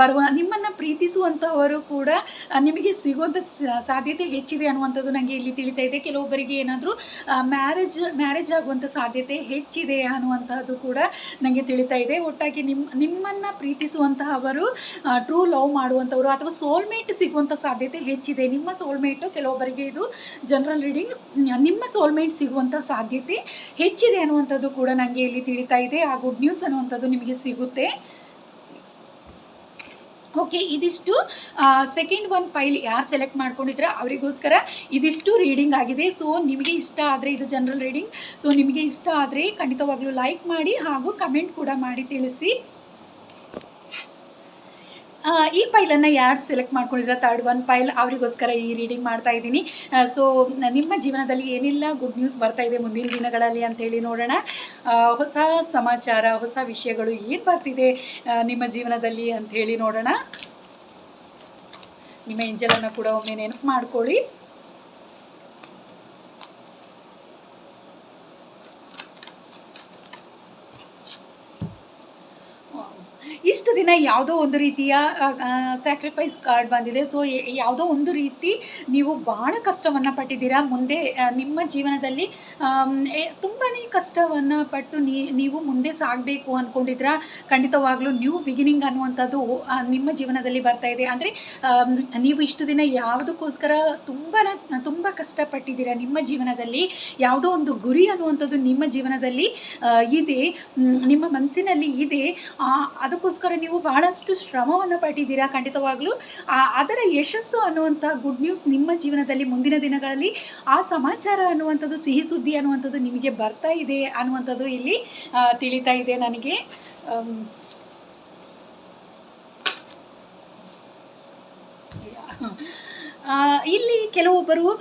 ಬರುವ, ನಿಮ್ಮನ್ನು ಪ್ರೀತಿಸುವಂಥವರು ಕೂಡ ನಿಮಗೆ ಸಿಗುವಂಥ ಸಾಧ್ಯತೆ ಹೆಚ್ಚಿದೆ ಅನ್ನುವಂಥದ್ದು ನನಗೆ ಇಲ್ಲಿ ತಿಳಿತಾ ಇದೆ. ಕೆಲವೊಬ್ಬರಿಗೆ ಏನಾದರೂ ಮ್ಯಾರೇಜ್ ಮ್ಯಾರೇಜ್ ಆಗುವಂಥ ಸಾಧ್ಯತೆ ಹೆಚ್ಚಿದೆ ಅನ್ನುವಂಥದ್ದು ಕೂಡ ನನಗೆ ತಿಳಿತಾ ಇದೆ. ಒಟ್ಟಾಗಿ ನಿಮ್ಮ ನಿಮ್ಮನ್ನು ಪ್ರೀತಿಸುವಂತಹವರು ಟ್ರೂ ಲವ್ ಮಾಡುವಂಥವರು ಅಥವಾ ಸೋಲ್ಮೇಟ್ ಸಿಗುವಂಥ ಸಾಧ್ಯತೆ ಹೆಚ್ಚಿದೆ. ನಿಮ್ಮ ಸೋಲ್ಮೇಟು ಕೆಲವೊಬ್ಬರಿಗೆ ಇದು ಜನರಲ್ ರೀಡಿಂಗ್ ನಿಮ್ಮ ಸೋಲ್ಮೇಟ್ ಸಿಗುವಂಥ ಸಾಧ್ಯತೆ ಹೆಚ್ಚಿದೆ ಅನ್ನುವಂಥದ್ದು ಕೂಡ ನನಗೆ ಇಲ್ಲಿ ತಿಳಿತಾ ಇದೆ. ಆ ಗುಡ್ ನ್ಯೂಸ್ ಅನ್ನುವಂಥದ್ದು ನಿಮಗೆ ಸಿಗುತ್ತೆ. ಓಕೆ ಇದಿಷ್ಟು ಸೆಕೆಂಡ್ ಒನ್ ಫೈಲ್ ಯಾರು ಸೆಲೆಕ್ಟ್ ಮಾಡ್ಕೊಂಡಿದ್ರೆ ಅವರಿಗೋಸ್ಕರ ಇದಿಷ್ಟು ರೀಡಿಂಗ್ ಆಗಿದೆ. ಸೊ ನಿಮಗೆ ಇಷ್ಟ ಆದರೆ ಇದು ಜನರಲ್ ರೀಡಿಂಗ್ ಸೊ ನಿಮಗೆ ಇಷ್ಟ ಆದರೆ ಖಂಡಿತವಾಗ್ಲೂ ಲೈಕ್ ಮಾಡಿ ಹಾಗೂ ಕಮೆಂಟ್ ಕೂಡ ಮಾಡಿ ತಿಳಿಸಿ. ಈ ಪೈಲನ್ನು ಯಾರು ಸೆಲೆಕ್ಟ್ ಮಾಡ್ಕೊಂಡಿದ್ರೆ? ತರ್ಡ್ ಒನ್ ಪೈಲ್ ಅವರಿಗೋಸ್ಕರ ಈ ರೀಡಿಂಗ್ ಮಾಡ್ತಾ ಇದ್ದೀನಿ. ಸೊ ನಿಮ್ಮ ಜೀವನದಲ್ಲಿ ಏನೆಲ್ಲ ಗುಡ್ ನ್ಯೂಸ್ ಬರ್ತಾ ಇದೆ ಮುಂದಿನ ದಿನಗಳಲ್ಲಿ ಅಂತೇಳಿ ನೋಡೋಣ. ಹೊಸ ಸಮಾಚಾರ, ಹೊಸ ವಿಷಯಗಳು ಏನು ಬರ್ತಿದೆ ನಿಮ್ಮ ಜೀವನದಲ್ಲಿ ಅಂಥೇಳಿ ನೋಡೋಣ. ನಿಮ್ಮ ಎಂಜಲನ್ನು ಕೂಡ ಒಮ್ಮೆ ನೆನಪು ಮಾಡ್ಕೊಳ್ಳಿ ಇಷ್ಟು ದಿನ ಯಾವುದೋ ಒಂದು ರೀತಿಯ ಸ್ಯಾಕ್ರಿಫೈಸ್ ಕಾರ್ಡ್ ಬಂದಿದೆ. ಸೊ ಯಾವುದೋ ಒಂದು ರೀತಿ ನೀವು ಬಹಳ ಕಷ್ಟವನ್ನು ಪಟ್ಟಿದ್ದೀರಾ. ಮುಂದೆ ನಿಮ್ಮ ಜೀವನದಲ್ಲಿ ತುಂಬಾ ಕಷ್ಟವನ್ನು ಪಟ್ಟು ನೀವು ಮುಂದೆ ಸಾಗಬೇಕು ಅಂದ್ಕೊಂಡಿದ್ರ ಖಂಡಿತವಾಗ್ಲೂ ನ್ಯೂ ಬಿಗಿನಿಂಗ್ ಅನ್ನುವಂಥದ್ದು ನಿಮ್ಮ ಜೀವನದಲ್ಲಿ ಬರ್ತಾ ಇದೆ. ಅಂದರೆ ನೀವು ಇಷ್ಟು ದಿನ ಯಾವುದಕ್ಕೋಸ್ಕರ ತುಂಬಾ ತುಂಬ ಕಷ್ಟಪಟ್ಟಿದ್ದೀರಾ ನಿಮ್ಮ ಜೀವನದಲ್ಲಿ. ಯಾವುದೋ ಒಂದು ಗುರಿ ಅನ್ನುವಂಥದ್ದು ನಿಮ್ಮ ಜೀವನದಲ್ಲಿ ಇದೆ. ನಿಮ್ಮ ಮನಸ್ಸಿನಲ್ಲಿ ಇದೆ. ಅದಕ್ಕೋಸ್ಕರ ನೀವು ಬಹಳಷ್ಟು ಶ್ರಮವನ್ನು ಪಟ್ಟಿದ್ದೀರಾ ಖಂಡಿತವಾಗ್ಲೂ. ಅದರ ಯಶಸ್ಸು ಅನ್ನುವಂಥ ಗುಡ್ ನ್ಯೂಸ್ ನಿಮ್ಮ ಜೀವನದಲ್ಲಿ ಮುಂದಿನ ದಿನಗಳಲ್ಲಿ ಆ ಸಮಾಚಾರ ಅನ್ನುವಂಥದ್ದು, ಸಿಹಿ ಸುದ್ದಿ ಅನ್ನುವಂಥದ್ದು ನಿಮಗೆ ಬರ್ತಾ ಇದೆ ಅನ್ನುವಂಥದ್ದು ಇಲ್ಲಿ ತಿಳಿತಾ ಇದೆ ನನಗೆ ಅಮ್, ಆ, ಇಲ್ಲಿ ಕೆಲವೊಬ್ಬರು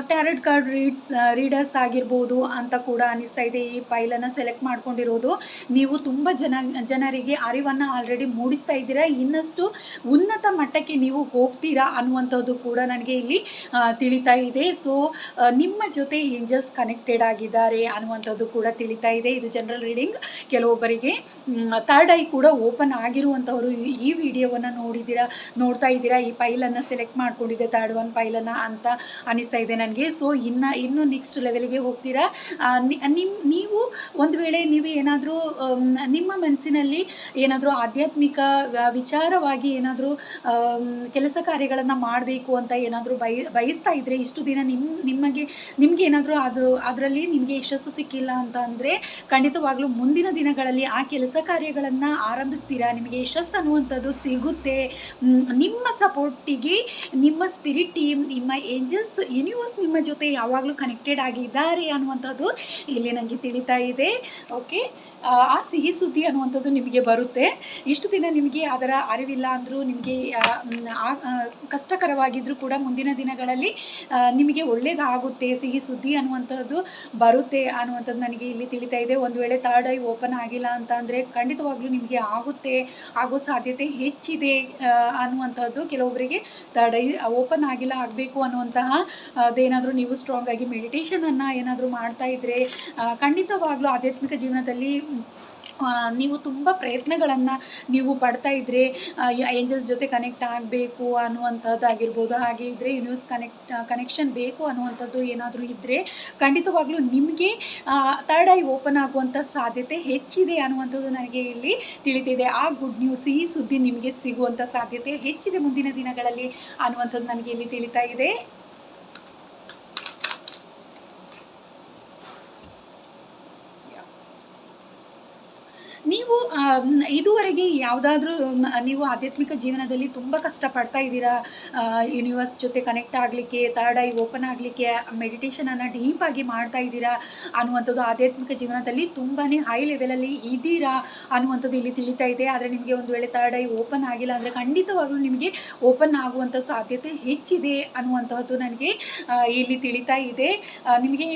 ಟ್ಯಾರೆಟ್ ಕಾರ್ಡ್ ರೀಡ್ಸ್ ರೀಡರ್ಸ್ ಆಗಿರ್ಬೋದು ಅಂತ ಕೂಡ ಅನಿಸ್ತಾ ಇದೆ. ಈ ಫೈಲನ್ನು ಸೆಲೆಕ್ಟ್ ಮಾಡ್ಕೊಂಡಿರೋದು. ನೀವು ತುಂಬ ಜನ, ಜನರಿಗೆ ಅರಿವನ್ನು ಆಲ್ರೆಡಿ ಮೂಡಿಸ್ತಾ ಇದ್ದೀರಾ. ಇನ್ನಷ್ಟು ಉನ್ನತ ಮಟ್ಟಕ್ಕೆ ನೀವು ಹೋಗ್ತೀರಾ ಅನ್ನುವಂಥದ್ದು ಕೂಡ ನನಗೆ ಇಲ್ಲಿ ತಿಳಿತಾ ಇದೆ. ಸೊ ನಿಮ್ಮ ಜೊತೆ ಏಂಜಲ್ಸ್ ಕನೆಕ್ಟೆಡ್ ಆಗಿದ್ದಾರೆ ಅನ್ನುವಂಥದ್ದು ಕೂಡ ತಿಳಿತಾ ಇದೆ. ಇದು ಜನರಲ್ ರೀಡಿಂಗ್ ಕೆಲವೊಬ್ಬರಿಗೆ ಥರ್ಡ್ ಐ ಕೂಡ ಓಪನ್ ಆಗಿರುವಂಥವರು ಈ- ವಿಡಿಯೋವನ್ನು ನೋಡಿದ್ದೀರಾ ನೋಡ್ತಾ ಇದ್ದೀರಾ. ಈ ಫೈಲನ್ನು ಸೆಲೆಕ್ಟ್ ಮಾಡ್ಕೊಂಡಿದ್ದೆ. ಒನ್ ಫೈಲನ್ನು ಅಂತ ಅನಿಸ್ತಾ ಇದೆ ನನಗೆ. ಸೊ ಇನ್ನು ಇನ್ನು ನೆಕ್ಸ್ಟ್ ಲೆವೆಲ್ಗೆ ಹೋಗ್ತೀರಾ? ಆ, ನಿಮ್ ನೀವು ಒಂದು ವೇಳೆ ನೀವು ಏನಾದರೂ ನಿಮ್ಮ ಮನಸ್ಸಿನಲ್ಲಿ ಏನಾದರೂ ಆಧ್ಯಾತ್ಮಿಕ ವಿಚಾರವಾಗಿ ಏನಾದರೂ ಕೆಲಸ ಕಾರ್ಯಗಳನ್ನು ಮಾಡಬೇಕು ಅಂತ ಏನಾದರೂ ಬಯ ಬಯಸ್ತಾ ಇದ್ದರೆ ಇಷ್ಟು ದಿನ ನಿಮ್ಮ ನಿಮಗೆ ನಿಮಗೆ ಏನಾದರೂ ಅದು ಅದರಲ್ಲಿ ನಿಮಗೆ ಯಶಸ್ಸು ಸಿಕ್ಕಿಲ್ಲ ಅಂತ ಅಂದರೆ ಖಂಡಿತವಾಗ್ಲೂ ಮುಂದಿನ ದಿನಗಳಲ್ಲಿ ಆ ಕೆಲಸ ಕಾರ್ಯಗಳನ್ನು ಆರಂಭಿಸ್ತೀರಾ? ನಿಮಗೆ ಯಶಸ್ಸು ಅನ್ನುವಂಥದ್ದು ಸಿಗುತ್ತೆ. ನಿಮ್ಮ ಸಪೋರ್ಟಿಗೆ ನಿಮ್ಮ ಸ್ಪಿರಿಟ್ ಟೀಮ್ ನಿಮ್ಮ ಏಂಜಲ್ಸ್ ಯೂನಿವರ್ಸ್ ನಿಮ್ಮ ಜೊತೆ ಯಾವಾಗಲೂ ಕನೆಕ್ಟೆಡ್ ಆಗಿದ್ದಾರೆ ಅನ್ನುವಂಥದ್ದು ಇಲ್ಲಿ ನನಗೆ ತಿಳಿತಾ ಇದೆ. ಓಕೆ ಆ ಸಿಹಿ ಸುದ್ದಿ ಅನ್ನುವಂಥದ್ದು ನಿಮಗೆ ಬರುತ್ತೆ. ಇಷ್ಟು ದಿನ ನಿಮಗೆ ಅದರ ಅರಿವಿಲ್ಲ ಅಂದರೂ ನಿಮಗೆ ಕಷ್ಟಕರವಾಗಿದ್ದರೂ ಕೂಡ ಮುಂದಿನ ದಿನಗಳಲ್ಲಿ ನಿಮಗೆ ಒಳ್ಳೇದಾಗುತ್ತೆ, ಸಿಹಿ ಸುದ್ದಿ ಅನ್ನುವಂಥದ್ದು ಬರುತ್ತೆ ಅನ್ನುವಂಥದ್ದು ನನಗೆ ಇಲ್ಲಿ ತಿಳಿತಾ ಇದೆ. ಒಂದು ವೇಳೆ ಥರ್ಡ್ ಐ ಓಪನ್ ಆಗಿಲ್ಲ ಅಂತ ಅಂದರೆ ಖಂಡಿತವಾಗ್ಲೂ ನಿಮಗೆ ಆಗುತ್ತೆ, ಆಗೋ ಸಾಧ್ಯತೆ ಹೆಚ್ಚಿದೆ ಅನ್ನುವಂಥದ್ದು ಕೆಲವೊಬ್ಬರಿಗೆ ಥರ್ಡ್ ಐ ಓಪನ್ ಆಗಿಲ್ಲ, ಆಗಬೇಕು ಅನ್ನುವಂತಹ ಅದೇನಾದರೂ ನೀವು ಸ್ಟ್ರಾಂಗ್ ಆಗಿ ಮೆಡಿಟೇಷನನ್ನು ಏನಾದರೂ ಮಾಡ್ತಾ ಇದ್ದರೆ ಖಂಡಿತವಾಗ್ಲೂ ಆಧ್ಯಾತ್ಮಿಕ ಜೀವನದಲ್ಲಿ ನೀವು ತುಂಬ ಪ್ರಯತ್ನಗಳನ್ನು ನೀವು ಪಡ್ತಾ ಇದ್ದರೆ ಏಂಜಲ್ಸ್ ಜೊತೆ ಕನೆಕ್ಟ್ ಆಗಬೇಕು ಅನ್ನುವಂಥದ್ದಾಗಿರ್ಬೋದು ಹಾಗೆ ಇದ್ರೆ ಯೂನಿವರ್ಸ್ ಕನೆಕ್ಟ್ ಕನೆಕ್ಷನ್ ಬೇಕು ಅನ್ನುವಂಥದ್ದು ಏನಾದರೂ ಇದ್ದರೆ ಖಂಡಿತವಾಗ್ಲೂ ನಿಮಗೆ ಥರ್ಡ್ ಐ ಓಪನ್ ಆಗುವಂಥ ಸಾಧ್ಯತೆ ಹೆಚ್ಚಿದೆ ಅನ್ನುವಂಥದ್ದು ನನಗೆ ಇಲ್ಲಿ ತಿಳಿತಿದೆ. ಆ ಗುಡ್ ನ್ಯೂಸ್ ಈ ಸುದ್ದಿ ನಿಮಗೆ ಸಿಗುವಂಥ ಸಾಧ್ಯತೆ ಹೆಚ್ಚಿದೆ ಮುಂದಿನ ದಿನಗಳಲ್ಲಿ ಅನ್ನುವಂಥದ್ದು ನನಗೆ ಇಲ್ಲಿ ತಿಳಿತಾ ಇದೆ. ನೀವು ಇದುವರೆಗೆ ಯಾವುದಾದ್ರೂ ನೀವು ಆಧ್ಯಾತ್ಮಿಕ ಜೀವನದಲ್ಲಿ ತುಂಬ ಕಷ್ಟಪಡ್ತಾ ಇದ್ದೀರಾ? ಯೂನಿವರ್ಸ್ ಜೊತೆ ಕನೆಕ್ಟ್ ಆಗಲಿಕ್ಕೆ ಥರ್ಡ್ ಐ ಓಪನ್ ಆಗಲಿಕ್ಕೆ ಮೆಡಿಟೇಷನನ್ನು ಡೀಪಾಗಿ ಮಾಡ್ತಾ ಇದ್ದೀರಾ? ಅನ್ನುವಂಥದ್ದು ಆಧ್ಯಾತ್ಮಿಕ ಜೀವನದಲ್ಲಿ ತುಂಬಾ ಹೈ ಲೆವೆಲಲ್ಲಿ ಇದ್ದೀರಾ? ಅನ್ನುವಂಥದ್ದು ಇಲ್ಲಿ ತಿಳಿತಾ ಇದೆ. ಆದರೆ ನಿಮಗೆ ಒಂದು ವೇಳೆ ಥರ್ಡ್ ಐ ಓಪನ್ ಆಗಿಲ್ಲ ಅಂದರೆ ಖಂಡಿತವಾಗ್ಲೂ ನಿಮಗೆ ಓಪನ್ ಆಗುವಂಥ ಸಾಧ್ಯತೆ ಹೆಚ್ಚಿದೆ ಅನ್ನುವಂತಹದ್ದು ನನಗೆ ಇಲ್ಲಿ ತಿಳಿತಾ ಇದೆ. ನಿಮಗೆ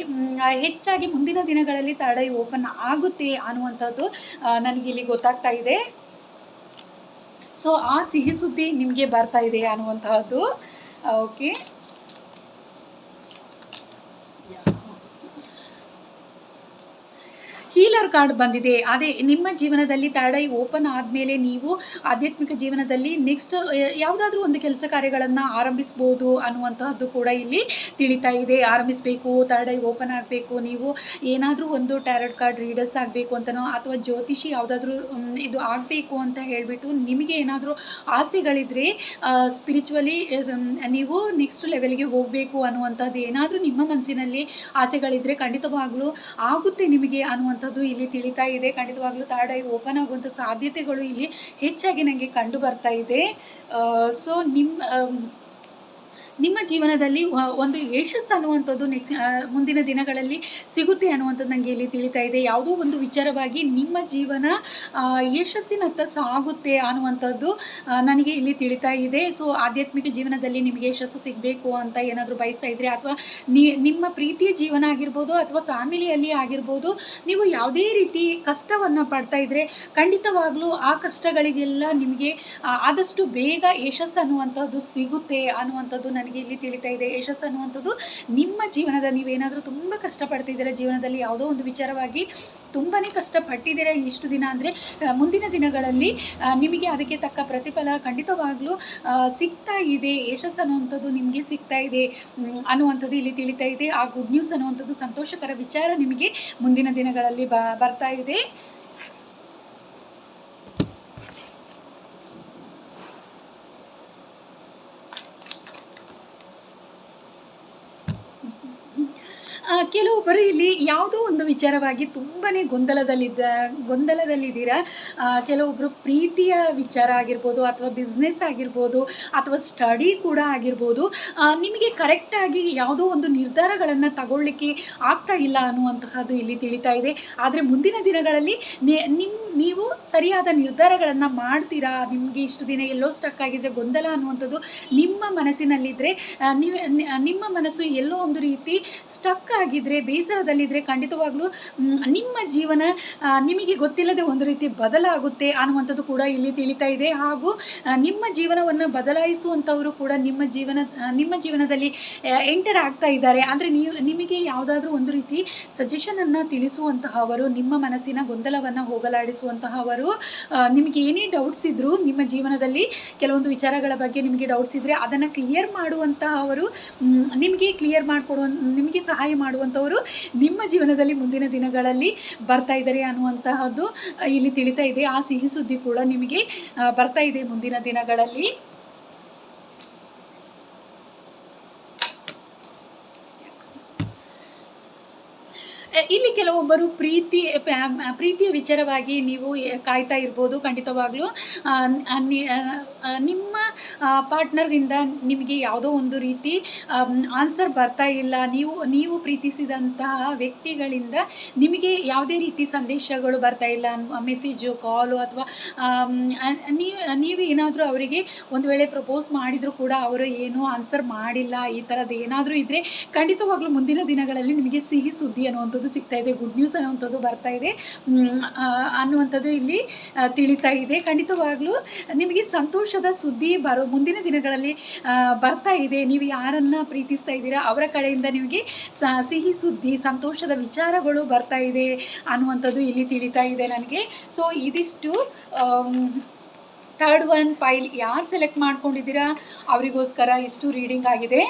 ಹೆಚ್ಚಾಗಿ ಮುಂದಿನ ದಿನಗಳಲ್ಲಿ ಥರ್ಡ್ ಐ ಓಪನ್ ಆಗುತ್ತೆ ಅನ್ನುವಂಥದ್ದು ಆ, ನನಗೆ ಇಲ್ಲಿ ಗೊತ್ತಾಗ್ತಾ ಇದೆ. ಸೊ ಆ ಸಿಹಿ ಸುದ್ದಿ ನಿಮಗೆ ಬರ್ತಾ ಇದೆ ಅನ್ನುವಂತಹದ್ದು. ಓಕೆ ಹೀಲರ್ ಕಾರ್ಡ್ ಬಂದಿದೆ. ಅದೇ ನಿಮ್ಮ ಜೀವನದಲ್ಲಿ ಥರ್ಡ್ ಐ ಓಪನ್ ಆದಮೇಲೆ ನೀವು ಆಧ್ಯಾತ್ಮಿಕ ಜೀವನದಲ್ಲಿ ನೆಕ್ಸ್ಟ್ ಯಾವುದಾದ್ರೂ ಒಂದು ಕೆಲಸ ಕಾರ್ಯಗಳನ್ನು ಆರಂಭಿಸ್ಬೋದು ಅನ್ನುವಂತಹದ್ದು ಕೂಡ ಇಲ್ಲಿ ತಿಳಿತಾ ಇದೆ. ಆರಂಭಿಸಬೇಕು ಥರ್ಡ್ ಐ ಓಪನ್ ಆಗಬೇಕು, ನೀವು ಏನಾದರೂ ಒಂದು ಟ್ಯಾರೆಟ್ ಕಾರ್ಡ್ ರೀಡರ್ಸ್ ಆಗಬೇಕು ಅಂತನೋ ಅಥವಾ ಜ್ಯೋತಿಷಿ ಯಾವುದಾದ್ರೂ ಇದು ಆಗಬೇಕು ಅಂತ ಹೇಳಿಬಿಟ್ಟು ನಿಮಗೆ ಏನಾದರೂ ಆಸೆಗಳಿದ್ರೆ ಸ್ಪಿರಿಚುವಲಿ ನೀವು ನೆಕ್ಸ್ಟ್ ಲೆವೆಲ್ಗೆ ಹೋಗಬೇಕು ಅನ್ನುವಂಥದ್ದು ಏನಾದರೂ ನಿಮ್ಮ ಮನಸ್ಸಿನಲ್ಲಿ ಆಸೆಗಳಿದ್ರೆ ಖಂಡಿತವಾಗ್ಲೂ ಆಗುತ್ತೆ ನಿಮಗೆ ಅನ್ನುವಂಥದ್ದು ಇಲ್ಲಿ ತಿಳಿತಾ ಇದೆ. ಖಂಡಿತವಾಗ್ಲೂ ಥರ್ಡ್ ಐ ಓಪನ್ ಆಗುವಂಥ ಸಾಧ್ಯತೆಗಳು ಇಲ್ಲಿ ಹೆಚ್ಚಾಗಿ ನನಗೆ ಕಂಡು ಬರ್ತಾ ಇದೆ. ಸೊ ನಿಮ್ಮ ನಿಮ್ಮ ಜೀವನದಲ್ಲಿ ಒಂದು ಯಶಸ್ಸು ಅನ್ನುವಂಥದ್ದು ನೆಕ್ ಮುಂದಿನ ದಿನಗಳಲ್ಲಿ ಸಿಗುತ್ತೆ ಅನ್ನುವಂಥದ್ದು ನನಗೆ ಇಲ್ಲಿ ತಿಳಿತಾ ಇದೆ. ಯಾವುದೋ ಒಂದು ವಿಚಾರವಾಗಿ ನಿಮ್ಮ ಜೀವನ ಯಶಸ್ಸಿನತ್ತ ಸಾಗುತ್ತೆ ಅನ್ನುವಂಥದ್ದು ನನಗೆ ಇಲ್ಲಿ ತಿಳಿತಾ ಇದೆ. ಸೊ, ಆಧ್ಯಾತ್ಮಿಕ ಜೀವನದಲ್ಲಿ ನಿಮಗೆ ಯಶಸ್ಸು ಸಿಗಬೇಕು ಅಂತ ಏನಾದರೂ ಬಯಸ್ತಾ ಇದ್ದರೆ ಅಥವಾ ನಿಮ್ಮ ಪ್ರೀತಿಯ ಜೀವನ ಆಗಿರ್ಬೋದು, ಅಥವಾ ಫ್ಯಾಮಿಲಿಯಲ್ಲಿ ಆಗಿರ್ಬೋದು, ನೀವು ಯಾವುದೇ ರೀತಿ ಕಷ್ಟವನ್ನು ಪಡ್ತಾ ಇದ್ದರೆ ಖಂಡಿತವಾಗ್ಲೂ ಆ ಕಷ್ಟಗಳಿಗೆಲ್ಲ ನಿಮಗೆ ಆದಷ್ಟು ಬೇಗ ಯಶಸ್ಸು ಅನ್ನುವಂಥದ್ದು ಸಿಗುತ್ತೆ ಅನ್ನುವಂಥದ್ದು ನನಗೆ ಇಲ್ಲಿ ತಿಳಿತಾ ಇದೆ. ಯಶಸ್ಸು ಅನ್ನುವಂಥದ್ದು ನಿಮ್ಮ ಜೀವನದ ನೀವೇನಾದರೂ ತುಂಬ ಕಷ್ಟಪಡ್ತಿದ್ದೀರಾ? ಜೀವನದಲ್ಲಿ ಯಾವುದೋ ಒಂದು ವಿಚಾರವಾಗಿ ತುಂಬಾ ಕಷ್ಟಪಟ್ಟಿದ್ದೀರ ಇಷ್ಟು ದಿನ ಅಂದರೆ ಮುಂದಿನ ದಿನಗಳಲ್ಲಿ ನಿಮಗೆ ಅದಕ್ಕೆ ತಕ್ಕ ಪ್ರತಿಫಲ ಖಂಡಿತವಾಗ್ಲೂ ಸಿಗ್ತಾ ಇದೆ. ಯಶಸ್ಸು ಅನ್ನುವಂಥದ್ದು ನಿಮಗೆ ಸಿಗ್ತಾ ಇದೆ. ಅನ್ನುವಂಥದ್ದು ಇಲ್ಲಿ ತಿಳಿತಾ ಇದೆ. ಆ ಗುಡ್ ನ್ಯೂಸ್ ಅನ್ನುವಂಥದ್ದು ಸಂತೋಷಕರ ವಿಚಾರ ನಿಮಗೆ ಮುಂದಿನ ದಿನಗಳಲ್ಲಿ ಬರ್ತಾ ಇದೆ. ಕೆಲವೊಬ್ಬರು ಇಲ್ಲಿ ಯಾವುದೋ ಒಂದು ವಿಚಾರವಾಗಿ ತುಂಬಾ ಗೊಂದಲದಲ್ಲಿದ್ದ, ಗೊಂದಲದಲ್ಲಿದ್ದೀರಾ? ಕೆಲವೊಬ್ಬರು ಪ್ರೀತಿಯ ವಿಚಾರ ಆಗಿರ್ಬೋದು ಅಥವಾ ಬಿಸ್ನೆಸ್ ಆಗಿರ್ಬೋದು ಅಥವಾ ಸ್ಟಡಿ ಕೂಡ ಆಗಿರ್ಬೋದು. ನಿಮಗೆ ಕರೆಕ್ಟಾಗಿ ಯಾವುದೋ ಒಂದು ನಿರ್ಧಾರಗಳನ್ನು ತಗೊಳ್ಳಿಕ್ಕೆ ಆಗ್ತಾ ಇಲ್ಲ ಅನ್ನುವಂತಹದ್ದು ಇಲ್ಲಿ ತಿಳಿತಾ ಇದೆ. ಆದರೆ ಮುಂದಿನ ದಿನಗಳಲ್ಲಿ ನಿಮ್ಮ ನೀವು ಸರಿಯಾದ ನಿರ್ಧಾರಗಳನ್ನು ಮಾಡ್ತೀರಾ? ನಿಮಗೆ ಇಷ್ಟು ದಿನ ಎಲ್ಲೋ ಸ್ಟಕ್ ಆಗಿದ್ರೆ ಗೊಂದಲ ಅನ್ನುವಂಥದ್ದು ನಿಮ್ಮ ಮನಸ್ಸಿನಲ್ಲಿದ್ದರೆ ನೀವು ನಿಮ್ಮ ಮನಸ್ಸು ಎಲ್ಲೋ ಒಂದು ರೀತಿ ಸ್ಟಕ್ ಆಗಿದ್ರೆ ಬೇಸರದಲ್ಲಿದ್ದರೆ ಖಂಡಿತವಾಗ್ಲೂ ನಿಮ್ಮ ಜೀವನ ನಿಮಗೆ ಗೊತ್ತಿಲ್ಲದೆ ಒಂದು ರೀತಿ ಬದಲಾಗುತ್ತೆ ಅನ್ನುವಂಥದ್ದು ಕೂಡ ಇಲ್ಲಿ ತಿಳಿತಾ ಇದೆ. ಹಾಗೂ ನಿಮ್ಮ ಜೀವನವನ್ನು ಬದಲಾಯಿಸುವಂಥವರು ಕೂಡ ನಿಮ್ಮ ಜೀವನ ನಿಮ್ಮ ಜೀವನದಲ್ಲಿ ಎಂಟರ್ ಆಗ್ತಾ ಇದ್ದಾರೆ. ಅಂದರೆ ನಿಮಗೆ ಯಾವುದಾದ್ರೂ ಒಂದು ರೀತಿ ಸಜೆಷನನ್ನು ತಿಳಿಸುವಂತಹವರು, ನಿಮ್ಮ ಮನಸ್ಸಿನ ಗೊಂದಲವನ್ನು ಹೋಗಲಾಡಿಸುವಂತಹವರು ನಿಮಗೆ ಏನೇ ಡೌಟ್ಸ್ ಇದ್ದರೂ ನಿಮ್ಮ ಜೀವನದಲ್ಲಿ ಕೆಲವೊಂದು ವಿಚಾರಗಳ ಬಗ್ಗೆ ನಿಮಗೆ ಡೌಟ್ಸ್ ಇದ್ದರೆ ಅದನ್ನು ಕ್ಲಿಯರ್ ಮಾಡುವಂತಹವರು ನಿಮಗೆ ಕ್ಲಿಯರ್ ಮಾಡಿಕೊಡುವ, ನಿಮಗೆ ಸಹಾಯ ಮಾಡುವಂಥವರು ನಿಮ್ಮ ಜೀವನದಲ್ಲಿ ಮುಂದಿನ ದಿನಗಳಲ್ಲಿ ಬರ್ತಾ ಇದ್ದಾರೆ ಅನ್ನುವಂತಹದ್ದು ಇಲ್ಲಿ ತಿಳಿತಾ ಇದೆ. ಆ ಸಿಹಿ ಸುದ್ದಿ ಕೂಡ ನಿಮಗೆ ಬರ್ತಾ ಇದೆ ಮುಂದಿನ ದಿನಗಳಲ್ಲಿ ಎ, ಇಲ್ಲಿ ಕೆಲವೊಬ್ಬರು ಪ್ರೀತಿ ಪ್ರೀತಿಯ ವಿಚಾರವಾಗಿ ನೀವು ಕಾಯ್ತಾ ಇರ್ಬೋದು ಖಂಡಿತವಾಗ್ಲೂ. ನಿಮ್ಮ ಪಾರ್ಟ್ನರ್ ಪಾರ್ಟ್ನರ್ನಿಂದ ನಿಮಗೆ ಯಾವುದೋ ಒಂದು ರೀತಿ ಆನ್ಸರ್ ಬರ್ತಾ ಇಲ್ಲ. ನೀವು ನೀವು ಪ್ರೀತಿಸಿದಂತಹ ವ್ಯಕ್ತಿಗಳಿಂದ ನಿಮಗೆ ಯಾವುದೇ ರೀತಿ ಸಂದೇಶಗಳು ಬರ್ತಾ ಇಲ್ಲ. ಮೆಸೇಜು ಕಾಲು ಅಥವಾ ನೀವು ನೀವು ಏನಾದರೂ ಅವರಿಗೆ ಒಂದು ವೇಳೆ ಪ್ರಪೋಸ್ ಮಾಡಿದರೂ ಕೂಡ ಅವರು ಏನೂ ಆನ್ಸರ್ ಮಾಡಿಲ್ಲ. ಈ ಥರದ್ದು ಏನಾದರೂ ಇದ್ದರೆ ಖಂಡಿತವಾಗ್ಲೂ ಮುಂದಿನ ದಿನಗಳಲ್ಲಿ ನಿಮಗೆ ಸಿಹಿ ಸುದ್ದಿ ಅನ್ನುವಂಥದ್ದು ಸಿಗ್ತಾ ಇದೆ. ಗುಡ್ ನ್ಯೂಸ್ ಅನ್ನುವಂಥದ್ದು ಬರ್ತಾ ಇದೆ. ಅನ್ನುವಂಥದ್ದು ಇಲ್ಲಿ ತಿಳಿತಾ ಇದೆ. ಖಂಡಿತವಾಗ್ಲೂ ನಿಮಗೆ ಸಂತೋಷದ ಸುದ್ದಿ ಬರೋ ಮುಂದಿನ ದಿನಗಳಲ್ಲಿ ಬರ್ತಾ ಇದೆ. ನೀವು ಯಾರನ್ನ ಪ್ರೀತಿಸ್ತಾ ಇದ್ದೀರಾ, ಅವರ ಕಡೆಯಿಂದ ನಿಮಗೆ ಸಿಹಿ ಸುದ್ದಿ, ಸಂತೋಷದ ವಿಚಾರಗಳು ಬರ್ತಾ ಇದೆ ಅನ್ನುವಂಥದ್ದು ಇಲ್ಲಿ ತಿಳಿತಾ ಇದೆ ನನಗೆ. ಸೊ ಇದಿಷ್ಟು ಥರ್ಡ್ ಒನ್ ಫೈಲ್ ಯಾರು ಸೆಲೆಕ್ಟ್ ಮಾಡ್ಕೊಂಡಿದ್ದೀರಾ, ಅವರಿಗೋಸ್ಕರ ಇಷ್ಟು ರೀಡಿಂಗ್ ಆಗಿದೆ.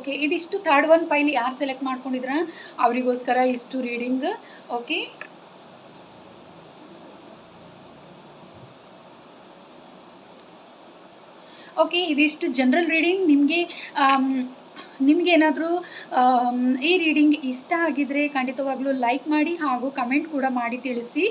ಓಕೆ ಇದಿಷ್ಟು ಥರ್ಡ್ ಒನ್ ಫೈಲ್ ಯಾರು ಸೆಲೆಕ್ಟ್ ಮಾಡ್ಕೊಂಡಿದ್ರ? ಅವರಿಗೋಸ್ಕರ ಇಷ್ಟು ರೀಡಿಂಗ್ ಓಕೆ ಓಕೆ ಇದಿಷ್ಟು ಜನರಲ್ ರೀಡಿಂಗ್ ನಿಮಗೆ ನಿಮಗೆ ಏನಾದರೂ ಈ ರೀಡಿಂಗ್ ಇಷ್ಟ ಆಗಿದ್ರೆ ಖಂಡಿತವಾಗ್ಲೂ ಲೈಕ್ ಮಾಡಿ ಹಾಗೂ ಕಮೆಂಟ್ ಕೂಡ ಮಾಡಿ ತಿಳಿಸಿ.